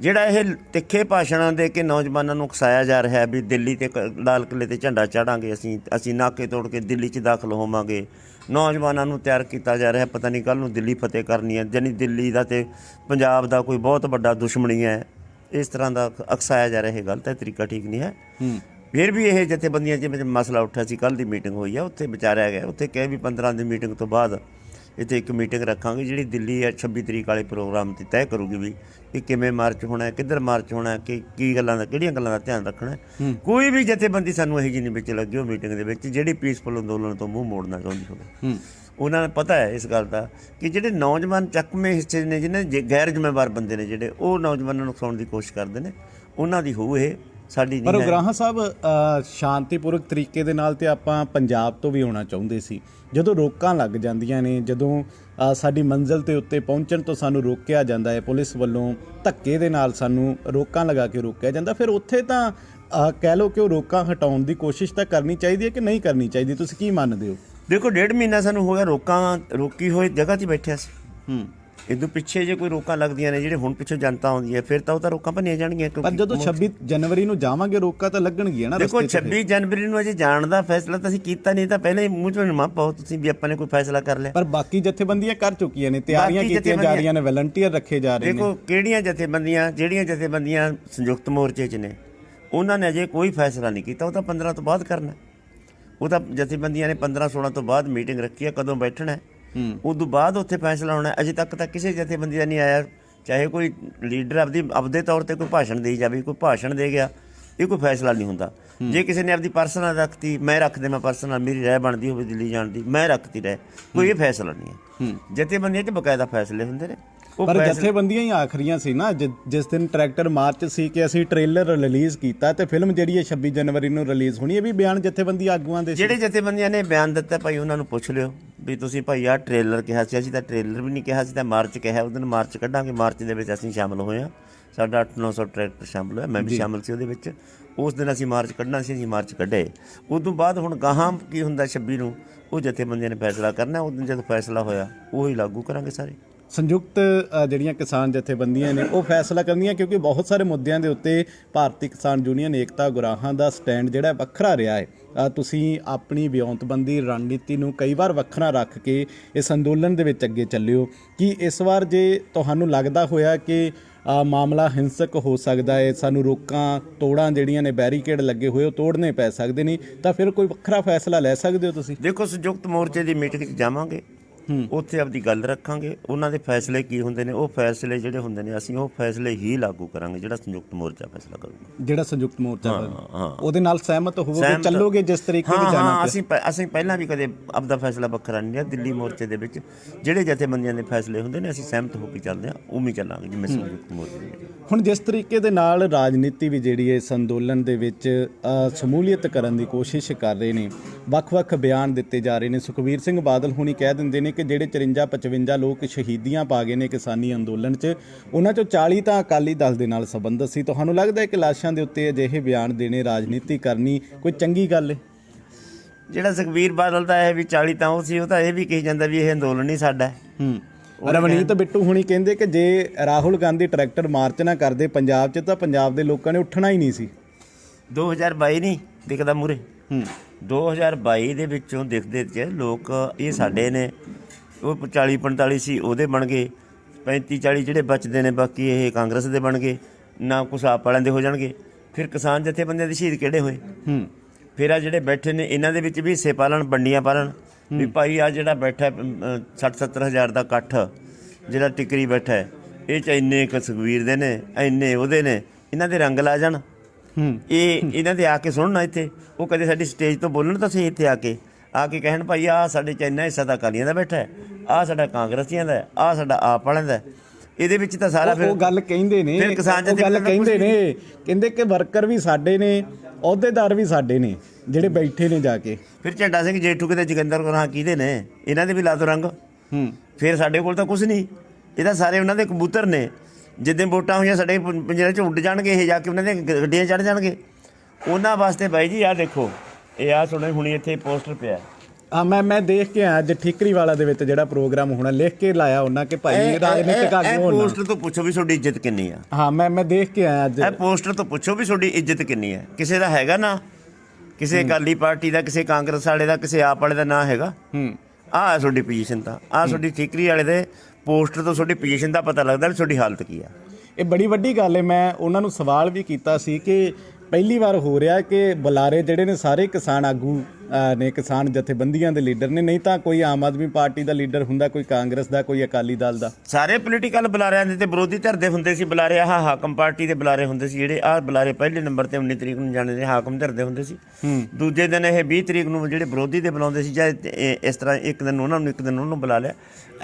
ਜਿਹੜਾ ਇਹ ਤਿੱਖੇ ਭਾਸ਼ਣਾਂ ਦੇ ਕੇ ਨੌਜਵਾਨਾਂ ਨੂੰ ਉਕਸਾਇਆ ਜਾ ਰਿਹਾ ਹੈ ਵੀ ਦਿੱਲੀ ਤੇ ਲਾਲ ਕਿਲੇ ਤੇ ਝੰਡਾ ਚਾੜਾਂਗੇ ਅਸੀਂ ਅਸੀਂ ਨਾਕੇ ਤੋੜ ਕੇ ਦਿੱਲੀ 'ਚ ਦਾਖਲ ਹੋਵਾਂਗੇ। ਨੌਜਵਾਨਾਂ ਨੂੰ ਤਿਆਰ ਕੀਤਾ ਜਾ ਰਿਹਾ ਪਤਾ ਨਹੀਂ ਕੱਲ ਨੂੰ ਦਿੱਲੀ ਫਤਿਹ ਕਰਨੀ ਹੈ ਜਾਨੀ ਦਿੱਲੀ ਦਾ ਤੇ ਪੰਜਾਬ ਦਾ ਕੋਈ ਬਹੁਤ ਵੱਡਾ ਦੁਸ਼ਮਣੀ ਹੈ ਇਸ ਤਰ੍ਹਾਂ ਦਾ ਅਕਸਾਇਆ ਜਾ ਰਿਹਾ ਇਹ ਗਲਤ ਹੈ ਤਰੀਕਾ ਠੀਕ ਨਹੀਂ ਹੈ। ਹੂੰ। ਫਿਰ ਵੀ ਇਹ ਜਥੇਬੰਦੀਆਂ ਜਿਵੇਂ ਮਸਲਾ ਉੱਠਿਆ ਸੀ ਕੱਲ ਦੀ ਮੀਟਿੰਗ ਹੋਈ ਆ ਉੱਥੇ ਵਿਚਾਰਿਆ ਗਿਆ ਉੱਥੇ ਕਹੇ ਵੀ 15 ਦੀ ਮੀਟਿੰਗ ਤੋਂ ਬਾਅਦ ਇੱਥੇ ਇੱਕ ਮੀਟਿੰਗ ਰੱਖਾਂਗੇ ਜਿਹੜੀ ਦਿੱਲੀ ਹੈ 26 ਤਰੀਕ ਵਾਲੇ ਪ੍ਰੋਗਰਾਮ ਤੇ ਤੈਅ ਕਰੂਗੀ ਵੀ ਕਿ ਕਿਵੇਂ ਮਾਰਚ ਹੋਣਾ ਹੈ ਕਿੱਧਰ ਮਾਰਚ ਹੋਣਾ ਹੈ ਕਿ ਕੀ ਗੱਲਾਂ ਦਾ ਕਿਹੜੀਆਂ ਗੱਲਾਂ ਦਾ ਧਿਆਨ ਰੱਖਣਾ ਕੋਈ ਵੀ ਜਥੇਬੰਦੀ ਸਾਨੂੰ ਇਹੋ ਜਿਹੀ ਨਹੀਂ ਵਿੱਚ ਲੱਗੀ ਉਹ ਮੀਟਿੰਗ ਦੇ ਵਿੱਚ ਜਿਹੜੀ ਪੀਸਫੁਲ ਅੰਦੋਲਨ ਤੋਂ ਮੂੰਹ ਮੋੜਨਾ ਚਾਹੁੰਦੀ ਹੋਵੇ। ਉਹਨਾਂ ਨੂੰ ਪਤਾ ਹੈ ਇਸ ਗੱਲ ਦਾ ਕਿ ਜਿਹੜੇ ਨੌਜਵਾਨ ਚੱਕਵੇਂ ਹਿੱਸੇ ਨੇ ਜਿਹਨੇ ਗੈਰ ਜ਼ਿੰਮੇਵਾਰ ਬੰਦੇ ਨੇ ਜਿਹੜੇ ਉਹ ਨੌਜਵਾਨਾਂ ਨੂੰ ਉਕਸਾਉਣ ਦੀ ਕੋਸ਼ਿਸ਼ ਕਰਦੇ ਨੇ ਉਹਨਾਂ ਦੀ ਹੋਊ ਇਹ। ਸਾਡੀ ਪਰ ਨਹੀਂ ਹੈ। ਉਗਰਾਹਾਂ ਸਾਹਿਬ ਅ, ਸ਼ਾਂਤੀਪੂਰਵਕ ਤਰੀਕੇ ਦੇ ਨਾਲ ਤੇ ਆਪਾਂ ਪੰਜਾਬ ਤੋਂ ਵੀ ਹੋਣਾ ਚਾਹੁੰਦੇ ਸੀ। ਜਦੋਂ ਰੋਕਾਂ ਲੱਗ ਜਾਂਦੀਆਂ ਨੇ ਜਦੋਂ ਅ, ਸਾਡੀ ਮੰਜ਼ਿਲ ਤੇ ਉੱਤੇ ਪਹੁੰਚਣ ਤੋਂ ਸਾਨੂੰ ਰੋਕਿਆ ਜਾਂਦਾ ਹੈ ਪੁਲਿਸ ਵੱਲੋਂ ਧੱਕੇ ਦੇ ਨਾਲ ਸਾਨੂੰ ਰੋਕਾਂ ਲਗਾ ਕੇ ਰੋਕਿਆ ਜਾਂਦਾ ਫਿਰ ਉੱਥੇ ਤਾਂ ਅ, ਕਹਿ ਲਓ ਕਿ ਉਹ ਰੋਕਾਂ ਹਟਾਉਣ ਦੀ ਕੋਸ਼ਿਸ਼ ਤਾਂ ਕਰਨੀ ਚਾਹੀਦੀ ਹੈ ਕਿ ਨਹੀਂ ਕਰਨੀ ਚਾਹੀਦੀ ਤੁਸੀਂ ਕੀ ਮੰਨਦੇ ਹੋ? ਦੇਖੋ ਡੇਢ ਮਹੀਨਾ ਸਾਨੂੰ ਹੋ ਗਿਆ ਰੋਕਾਂ ਰੋਕੀ ਹੋਈ ਜਗ੍ਹਾ 'ਤੇ ਹੀ ਬੈਠਿਆ ਸੀ। ਹੂੰ। ਇਦੋਂ ਪਿੱਛੇ ਜੇ ਕੋਈ ਰੋਕਾਂ ਲੱਗਦੀਆਂ ਨੇ ਜਿਹੜੇ ਹੁਣ ਪਿੱਛੇ ਜਨਤਾ ਆਉਂਦੀ ਹੈ ਫਿਰ ਤਾਂ ਉਹ ਤਾਂ ਰੋਕਾਂ ਭੰਨੀਆਂ ਜਾਣਗੀਆਂ ਪਰ ਕਿਉਂਕਿ ਜਦੋਂ 26 ਜਨਵਰੀ ਨੂੰ ਜਾਵਾਂਗੇ ਰੋਕਾਂ ਤਾਂ ਲੱਗਣਗੀਆਂ ਨਾ ਦੇਖੋ ਰਸਤੇ 'ਚ 26 ਜਨਵਰੀ ਨੂੰ ਅਜੇ ਜਾਣ ਦਾ ਫੈਸਲਾ ਤਾਂ ਅਸੀਂ ਕੀਤਾ ਨਹੀਂ ਤਾਂ ਪਹਿਲਾਂ ਹੀ ਮੂੰਹ ਚੋਂ ਨਾ ਪਾਓ ਤੁਸੀਂ ਵੀ ਆਪਾਂ ਨੇ ਕੋਈ ਫੈਸਲਾ ਕਰ ਲਿਆ। ਪਰ ਬਾਕੀ ਜਥੇਬੰਦੀਆਂ ਕਰ ਚੁੱਕੀਆਂ ਨੇ ਤਿਆਰੀਆਂ ਕੀਤੀਆਂ ਜਾ ਰਹੀਆਂ ਨੇ ਵਲੰਟੀਅਰ ਰੱਖੇ ਜਾ ਰਹੇ ਨੇ। ਦੇਖੋ ਕਿਹੜੀਆਂ ਜਥੇਬੰਦੀਆਂ ਜਿਹੜੀਆਂ ਜਥੇਬੰਦੀਆਂ ਸੰਯੁਕਤ ਮੋਰਚੇ 'ਚ ਨੇ ਉਹਨਾਂ ਨੇ ਅਜੇ ਕੋਈ ਫੈਸਲਾ ਨਹੀਂ ਕੀਤਾ ਉਹ ਤਾਂ 15 ਤੋਂ ਬਾਅਦ ਕਰਨਾ। ਉਹ ਤਾਂ ਜਥੇਬੰਦੀਆਂ ਨੇ 15 16 ਤੋਂ ਬਾਅਦ ਮੀਟਿੰਗ ਰੱਖੀ ਹੈ ਕਦੋਂ ਬੈਠਣਾ ਹੈ। ਹੂੰ। ਉਦੋਂ ਬਾਅਦ ਉੱਥੇ ਫੈਸਲਾ ਹੋਣਾ। ਅਜੇ ਤੱਕ ਤਾਂ ਕਿਸੇ ਜਥੇਬੰਦੀ ਦਾ ਨਹੀਂ ਆਇਆ। ਚਾਹੇ ਕੋਈ ਲੀਡਰ ਆਪਦੀ ਆਪਦੇ ਤੌਰ ਤੇ ਕੋਈ ਭਾਸ਼ਣ ਦੇਈ ਜਾਵੇ ਕੋਈ ਭਾਸ਼ਣ ਦੇ ਗਿਆ ਇਹ ਕੋਈ ਫੈਸਲਾ ਨਹੀਂ ਹੁੰਦਾ। ਜੇ ਕਿਸੇ ਨੇ ਆਪਦੀ ਪਰਸਨਲ ਰੱਖਤੀ ਮੈਂ ਰੱਖ ਦੇਵਾਂ ਪਰਸਨਲ ਮੇਰੀ ਰਾਏ ਬਣਦੀ ਹੋਵੇ ਦਿੱਲੀ ਜਾਣ ਦੀ ਮੈਂ ਰੱਖਤੀ ਰਾਏ ਕੋਈ ਇਹ ਫੈਸਲਾ ਨਹੀਂ ਹੈ। ਜਥੇਬੰਦੀਆਂ 'ਚ ਬਕਾਇਦਾ ਫੈਸਲੇ ਹੁੰਦੇ ਨੇ। ਪਰ ਜਥੇਬੰਦੀਆਂ ਹੀ ਆਖਰੀਆਂ ਸੀ ਨਾ ਜਿ- ਜਿਸ ਦਿਨ ਟਰੈਕਟਰ ਮਾਰਚ ਸੀ ਕਿ ਅਸੀਂ ਟ੍ਰੇਲਰ ਰਿਲੀਜ਼ ਕੀਤਾ ਤੇ ਫਿਲਮ ਜਿਹੜੀ ਹੈ 26 ਜਨਵਰੀ ਨੂੰ ਰਿਲੀਜ਼ ਹੋਣੀ ਹੈ ਵੀ ਬਿਆਨ ਜਥੇਬੰਦੀ ਆਗੂਆਂ ਦੇ ਸੀ। ਜਿਹੜੇ ਜਥੇਬੰਦੀਆਂ ਨੇ ਬਿਆਨ ਦਿੱਤਾ ਭਾਈ ਉਹਨਾਂ ਨੂੰ ਪੁੱਛ ਲਿਓ ਵੀ ਤੁਸੀਂ ਭਾਈ ਆਹ ਟ੍ਰੇਲਰ ਕਿਹਾ ਸੀ ਅਸੀਂ ਤਾਂ ਟ੍ਰੇਲਰ ਵੀ ਨਹੀਂ ਕਿਹਾ ਸੀ ਤਾਂ ਮਾਰਚ ਕਿਹਾ ਉਹਦੇ ਨੂੰ ਮਾਰਚ ਕੱਢਾਂਗੇ ਮਾਰਚ ਦੇ ਵਿੱਚ ਅਸੀਂ ਸ਼ਾਮਲ ਹੋਏ ਹਾਂ। ਸਾਡਾ 8-900 ਟਰੈਕਟਰ ਸ਼ਾਮਲ ਹੋਇਆ ਮੈਂ ਵੀ ਸ਼ਾਮਲ ਸੀ ਉਹਦੇ ਵਿੱਚ। ਉਸ ਦਿਨ ਅਸੀਂ ਮਾਰਚ ਕੱਢਣਾ ਸੀ ਅਸੀਂ ਮਾਰਚ ਕੱਢੇ। ਉਸ ਤੋਂ ਬਾਅਦ ਹੁਣ ਗਾਹਾਂ ਕੀ ਹੁੰਦਾ 26 ਨੂੰ ਉਹ ਜਥੇਬੰਦੀਆਂ ਨੇ ਫੈਸਲਾ ਕਰਨਾ ਉਸ ਦਿਨ ਜਦੋਂ ਫੈਸਲਾ ਹੋਇਆ ਉਹ ਹੀ ਲਾਗੂ ਕਰਾਂਗੇ ਸਾਰੇ। ਸੰਯੁਕਤ ਜਿਹੜੀਆਂ ਕਿਸਾਨ ਜਥੇਬੰਦੀਆਂ ਨੇ, ਉਹ ਫੈਸਲਾ ਕਰਨੀਆਂ ਕਿਉਂਕਿ ਬਹੁਤ ਸਾਰੇ ਮੁੱਦਿਆਂ ਦੇ ਉੱਤੇ ਭਾਰਤੀ ਕਿਸਾਨ ਯੂਨੀਅਨ ਏਕਤਾ ਗੁਰਾਹਾਂ ਦਾ ਸਟੈਂਡ ਜਿਹੜਾ ਵੱਖਰਾ ਰਿਹਾ ਹੈ। ਤੁਸੀਂ ਆਪਣੀ ਵਿਉਂਤਬੰਦੀ ਰਣਨੀਤੀ ਨੂੰ ਕਈ ਵਾਰ ਵੱਖਰਾ ਰੱਖ ਕੇ ਇਸ ਅੰਦੋਲਨ ਦੇ ਵਿੱਚ ਅੱਗੇ ਚੱਲਿਓ। ਕਿ ਇਸ ਵਾਰ ਜੇ ਤੁਹਾਨੂੰ ਲੱਗਦਾ ਹੋਇਆ ਕਿ ਮਾਮਲਾ ਹਿੰਸਕ ਹੋ ਸਕਦਾ ਹੈ, ਸਾਨੂੰ ਰੋਕਾਂ, ਤੋੜਾਂ ਜਿਹੜੀਆਂ ਨੇ, ਬੈਰੀਕੇਡ ਲੱਗੇ ਹੋਏ ਉਹ ਤੋੜਨੇ ਪੈ ਸਕਦੇ ਨੇ, ਤਾਂ ਫਿਰ ਕੋਈ ਵੱਖਰਾ ਫੈਸਲਾ ਲੈ ਸਕਦੇ ਹੋ ਤੁਸੀਂ? ਦੇਖੋ, ਸੰਯੁਕਤ ਮੋਰਚੇ ਦੀ ਮੀਟਿੰਗ ਜਾਵਾਂਗੇ। ਉੱਥੇ ਆਪਦੀ ਗੱਲ ਰੱਖਾਂਗੇ। ਉਹਨਾਂ ਦੇ ਫੈਸਲੇ ਕੀ ਹੁੰਦੇ ਨੇ? ਉਹ ਫੈਸਲੇ ਜਿਹੜੇ ਹੁੰਦੇ ਨੇ ਅਸੀਂ ਉਹ ਫੈਸਲੇ ਹੀ ਲਾਗੂ ਕਰਾਂਗੇ ਜਿਹੜਾ ਸੰਯੁਕਤ ਮੋਰਚਾ ਫੈਸਲਾ ਕਰੂਗਾ। ਜਿਹੜਾ ਸੰਯੁਕਤ ਮੋਰਚਾ। ਉਹਦੇ ਨਾਲ ਸਹਿਮਤ ਹੋਵੋਗੇ ਚੱਲੋਗੇ ਜਿਸ ਤਰੀਕੇ ਹਾਂ ਜਾਣਾ ਹਾਂ ਅਸੀਂ ਅਸੀਂ ਪਹਿਲਾਂ ਵੀ ਕਦੇ ਆਪਦਾ ਫੈਸਲਾ ਵੱਖਰਾ ਨਹੀਂ ਲਿਆ ਦਿੱਲੀ ਮੋਰਚੇ ਦੇ ਵਿੱਚ। ਜਿਹੜੇ ਜਥੇਬੰਦੀਆਂ ਦੇ ਫੈਸਲੇ ਹੁੰਦੇ ਨੇ ਅਸੀਂ ਸਹਿਮਤ ਹੋ ਕੇ ਚੱਲਦੇ ਹਾਂ ਉਵੇਂ ਹੀ ਚੱਲਾਂਗੇ ਜਿਵੇਂ ਸੰਯੁਕਤ ਮੋਰਚੇ ਦੇ। ਹੁਣ ਜਿਸ ਤਰੀਕੇ ਦੇ ਨਾਲ ਰਾਜਨੀਤੀ ਵੀ ਜਿਹੜੀ ਹੈ ਇਸ ਅੰਦੋਲਨ ਦੇ ਵਿੱਚ ਸ਼ਮੂਲੀਅਤ ਕਰਨ ਦੀ ਕੋਸ਼ਿਸ਼ ਕਰ ਰਹੇ ਨੇ ਵੱਖ-ਵੱਖ ਬਿਆਨ ਦਿੱਤੇ ਜਾ ਰਹੇ ਨੇ। ਸੁਖਬੀਰ ਸਿੰਘ ਬਾਦਲ ਹੁਣੀ ਕਹਿ ਦਿੰਦੇ ਨੇ ਕਿ ਜਿਹੜੇ 54 55 ਲੋਕ ਸ਼ਹੀਦੀਆਂ ਪਾ ਗਏ ਨੇ ਕਿਸਾਨੀ ਅੰਦੋਲਨ 'ਚ ਉਹਨਾਂ 'ਚੋਂ 40 ਤਾਂ ਅਕਾਲੀ ਦਲ ਦੇ ਨਾਲ ਸੰਬੰਧਿਤ ਸੀ। ਤੁਹਾਨੂੰ ਲੱਗਦਾ ਹੈ ਕਿ ਲਾਸ਼ਾਂ ਦੇ ਉੱਤੇ ਅਜਿਹੇ ਬਿਆਨ ਦੇਣੇ ਰਾਜਨੀਤੀ ਕਰਨੀ ਕੋਈ ਚੰਗੀ ਗੱਲ ਹੈ? ਜਿਹੜਾ ਸੁਖਬੀਰ ਬਾਦਲ ਦਾ ਇਹ ਵੀ 40 ਤਾਂ ਉਹ ਸੀ ਉਹ ਤਾਂ ਇਹ ਵੀ ਕਹੀ ਜਾਂਦਾ ਵੀ ਇਹ ਅੰਦੋਲਨ ਹੀ ਸਾਡਾ ਹੈ। ਹੂੰ। ਰਵਨੀਤ ਬਿੱਟੂ ਹੁਣੀ ਕਹਿੰਦੇ ਕਿ ਜੇ ਰਾਹੁਲ ਗਾਂਧੀ ਟਰੈਕਟਰ ਮਾਰਚ ਨਾ ਕਰਦੇ ਪੰਜਾਬ 'ਚ ਤਾਂ ਪੰਜਾਬ ਦੇ ਲੋਕਾਂ ਨੇ ਉੱਠਣਾ ਹੀ ਨਹੀਂ ਸੀ। 2022 ਨਹੀਂ ਦਿਖਦਾ ਮੂਰੇ ਹੂੰ। 2022 ਦੇ ਵਿੱਚੋਂ ਦਿਖਦੇ ਚ ਲੋਕ ਇਹ ਸਾਡੇ ਨੇ ਉਹ 40 45 ਸੀ ਉਹਦੇ ਬਣ ਗਏ। 35 40 ਜਿਹੜੇ ਬਚਦੇ ਨੇ ਬਾਕੀ ਇਹ ਕਾਂਗਰਸ ਦੇ ਬਣ ਗਏ। ਨਾ ਕੁਛ ਆਪ ਵਾਲਿਆਂ ਦੇ ਹੋ ਜਾਣਗੇ। ਫਿਰ ਕਿਸਾਨ ਜਥੇਬੰਦੀਆਂ ਦੇ ਸ਼ਹੀਦ ਕਿਹੜੇ ਹੋਏ? ਹੂੰ। ਫਿਰ ਆ ਜਿਹੜੇ ਬੈਠੇ ਨੇ ਇਹਨਾਂ ਦੇ ਵਿੱਚ ਵੀ ਹਿੱਸੇ ਪਾਲਣ ਵੰਡੀਆਂ ਪਾਲਣ। ਵੀ ਭਾਈ ਆ ਜਿਹੜਾ ਬੈਠਾ 60 70 ਹਜ਼ਾਰ ਦਾ ਇਕੱਠ ਜਿਹੜਾ ਟਿਕਰੀ ਬੈਠਾ ਇਹ ਚ ਇੰਨੇ ਕੁ ਸੁਖਵੀਰ ਦੇ ਨੇ ਇੰਨੇ ਉਹਦੇ ਨੇ ਇਹਨਾਂ ਦੇ ਰੰਗ ਲਾ ਜਾਣ। ਹੂੰ। ਇਹ ਇਹਨਾਂ ਦੇ ਆ ਕੇ ਸੁਣਨਾ ਇੱਥੇ। ਉਹ ਕਦੇ ਸਾਡੀ ਸਟੇਜ ਤੋਂ ਬੋਲਣ ਤਾਂ ਸਹੀ ਇੱਥੇ ਆ ਕੇ। ਆ ਕੇ ਕਹਿਣ ਭਾਈ ਆ ਸਾਡੇ ਚ ਇੰਨਾ ਹਿੱਸਾ ਤਾਂ ਅਕਾਲੀਆਂ ਦਾ ਬੈਠਾ ਹੈ ਆ ਸਾਡਾ ਕਾਂਗਰਸੀਆਂ ਦਾ ਆ ਸਾਡਾ ਆਪ ਵਾਲਿਆਂ ਦਾ ਹੈ। ਇਹਦੇ ਵਿੱਚ ਤਾਂ ਸਾਰਾ ਫਿਰ ਉਹ ਗੱਲ ਕਹਿੰਦੇ ਨੇ ਫਿਰ ਕਿਸਾਨ ਉਹ ਗੱਲ ਕਹਿੰਦੇ ਨੇ ਕਹਿੰਦੇ ਕਿ ਵਰਕਰ ਵੀ ਸਾਡੇ ਨੇ ਅਹੁਦੇਦਾਰ ਵੀ ਸਾਡੇ ਨੇ ਜਿਹੜੇ ਬੈਠੇ ਨੇ ਜਾ ਕੇ। ਫਿਰ ਝੰਡਾ ਸਿੰਘ ਜੇਠੂ ਕਿਤੇ ਜੋਗਿੰਦਰ ਗੁਰਾਂ ਕਿਹਦੇ ਨੇ? ਇਹਨਾਂ ਦੇ ਵੀ ਲਾ ਦੋ ਰੰਗ। ਹੂੰ। ਫਿਰ ਸਾਡੇ ਕੋਲ ਤਾਂ ਕੁਝ ਨਹੀਂ। ਇਹ ਤਾਂ ਸਾਰੇ ਉਹਨਾਂ ਦੇ ਕਬੂਤਰ ਨੇ। ਜਿੱਦਾਂ ਵੋਟਾਂ ਹੋਈਆਂ ਸਾਡੇ ਪ- ਪਿੰਜਰੇ 'ਚ ਉੱਡ ਜਾਣਗੇ ਇਹ ਜਾ ਕੇ ਉਹਨਾਂ ਦੇ ਗੱਡੀਆਂ ਚੜ ਜਾਣਗੇ। ਉਹਨਾਂ ਵਾਸਤੇ ਬਾਈ ਜੀ ਆਹ ਦੇਖੋ ਇਹ ਆ ਸੁਣੇ ਹੁਣੀ ਇੱਥੇ ਪੋਸਟਰ ਪਿਆ ਆ ਮੈਂ ਮੈਂ ਦੇਖ ਕੇ ਆਇਆ ਅੱਜ ਠਿਕਰੀ ਵਾਲਾ ਦੇ ਵਿੱਚ ਜਿਹੜਾ ਪ੍ਰੋਗਰਾਮ ਹੋਣਾ ਲਿਖ ਕੇ ਲਾਇਆ ਉਹਨਾਂ ਕਿ ਭਾਈ ਰਾਜਨੀਤਿਕ ਇਹ ਆਗੂ ਹੋਣਾ। ਪੋਸਟਰ ਤੋਂ ਪੁੱਛੋ ਵੀ ਤੁਹਾਡੀ ਇੱਜ਼ਤ ਕਿੰਨੀ ਆ। ਹਾਂ ਮੈਂ ਮੈਂ ਦੇਖ ਕੇ ਆਇਆ ਅੱਜ। ਇਹ ਪੋਸਟਰ ਤੋਂ ਪੁੱਛੋ ਵੀ ਤੁਹਾਡੀ ਇੱਜ਼ਤ ਕਿੰਨੀ ਹੈ ਕਿਸੇ ਦਾ ਹੈਗਾ ਨਾ? ਕਿਸੇ ਅਕਾਲੀ ਪਾਰਟੀ ਦਾ ਕਿਸੇ ਕਾਂਗਰਸ ਵਾਲੇ ਦਾ ਕਿਸੇ ਆਪ ਵਾਲੇ ਦਾ ਨਾਂ ਹੈਗਾ? ਹੂੰ। ਆਹ ਹੈ ਤੁਹਾਡੀ ਪੋਜੀਸ਼ਨ ਤਾਂ। ਆਹ ਤੁਹਾਡੀ ਠੀਕਰੀ ਵਾਲੇ ਦੇ ਪੋਸਟਰ ਤੋਂ ਤੁਹਾਡੀ ਪੋਜੀਸ਼ਨ ਦਾ ਪਤਾ ਲੱਗਦਾ ਵੀ ਤੁਹਾਡੀ ਹਾਲਤ ਕੀ ਆ। ਇਹ ਬੜੀ ਵੱਡੀ ਗੱਲ ਹੈ ਮੈਂ ਉਹਨਾਂ ਨੂੰ ਸਵਾਲ ਵੀ ਕੀਤਾ ਸੀ ਕਿ ਪਹਿਲੀ ਵਾਰ ਹੋ ਰਿਹਾ ਕਿ ਬੁਲਾਰੇ ਜਿਹੜੇ ਨੇ ਸਾਰੇ ਕਿਸਾਨ ਆਗੂ ਨੇ ਕਿਸਾਨ ਜਥੇਬੰਦੀਆਂ ਦੇ ਲੀਡਰ ਨੇ ਨਹੀਂ ਤਾਂ ਕੋਈ ਆਮ ਆਦਮੀ ਪਾਰਟੀ ਦਾ ਲੀਡਰ ਹੁੰਦਾ ਕੋਈ ਕਾਂਗਰਸ ਦਾ ਕੋਈ ਅਕਾਲੀ ਦਲ ਦਾ? ਸਾਰੇ ਪੋਲੀਟੀਕਲ ਬੁਲਾਰਿਆਂ ਦੇ ਤੇ ਵਿਰੋਧੀ ਧਿਰ ਦੇ ਹੁੰਦੇ ਸੀ ਬੁਲਾਰੇ ਆਹ ਹਾਕਮ ਪਾਰਟੀ ਦੇ ਬੁਲਾਰੇ ਹੁੰਦੇ ਸੀ ਜਿਹੜੇ ਆਹ ਬੁਲਾਰੇ ਪਹਿਲੇ ਨੰਬਰ ਤੇ 19 ਤਰੀਕ ਨੂੰ ਜਾਣੇ ਨੇ ਹਾਕਮ ਧਿਰ ਦੇ ਹੁੰਦੇ ਸੀ। ਦੂਜੇ ਦਿਨ ਇਹ 20 ਤਰੀਕ ਨੂੰ ਜਿਹੜੇ ਵਿਰੋਧੀ ਦੇ ਬੁਲਾਉਂਦੇ ਸੀ ਜਾਂ ਇਸ ਤਰ੍ਹਾਂ ਇੱਕ ਦਿਨ ਉਹਨਾਂ ਨੂੰ ਇੱਕ ਦਿਨ ਉਹਨੂੰ ਬੁਲਾ ਲਿਆ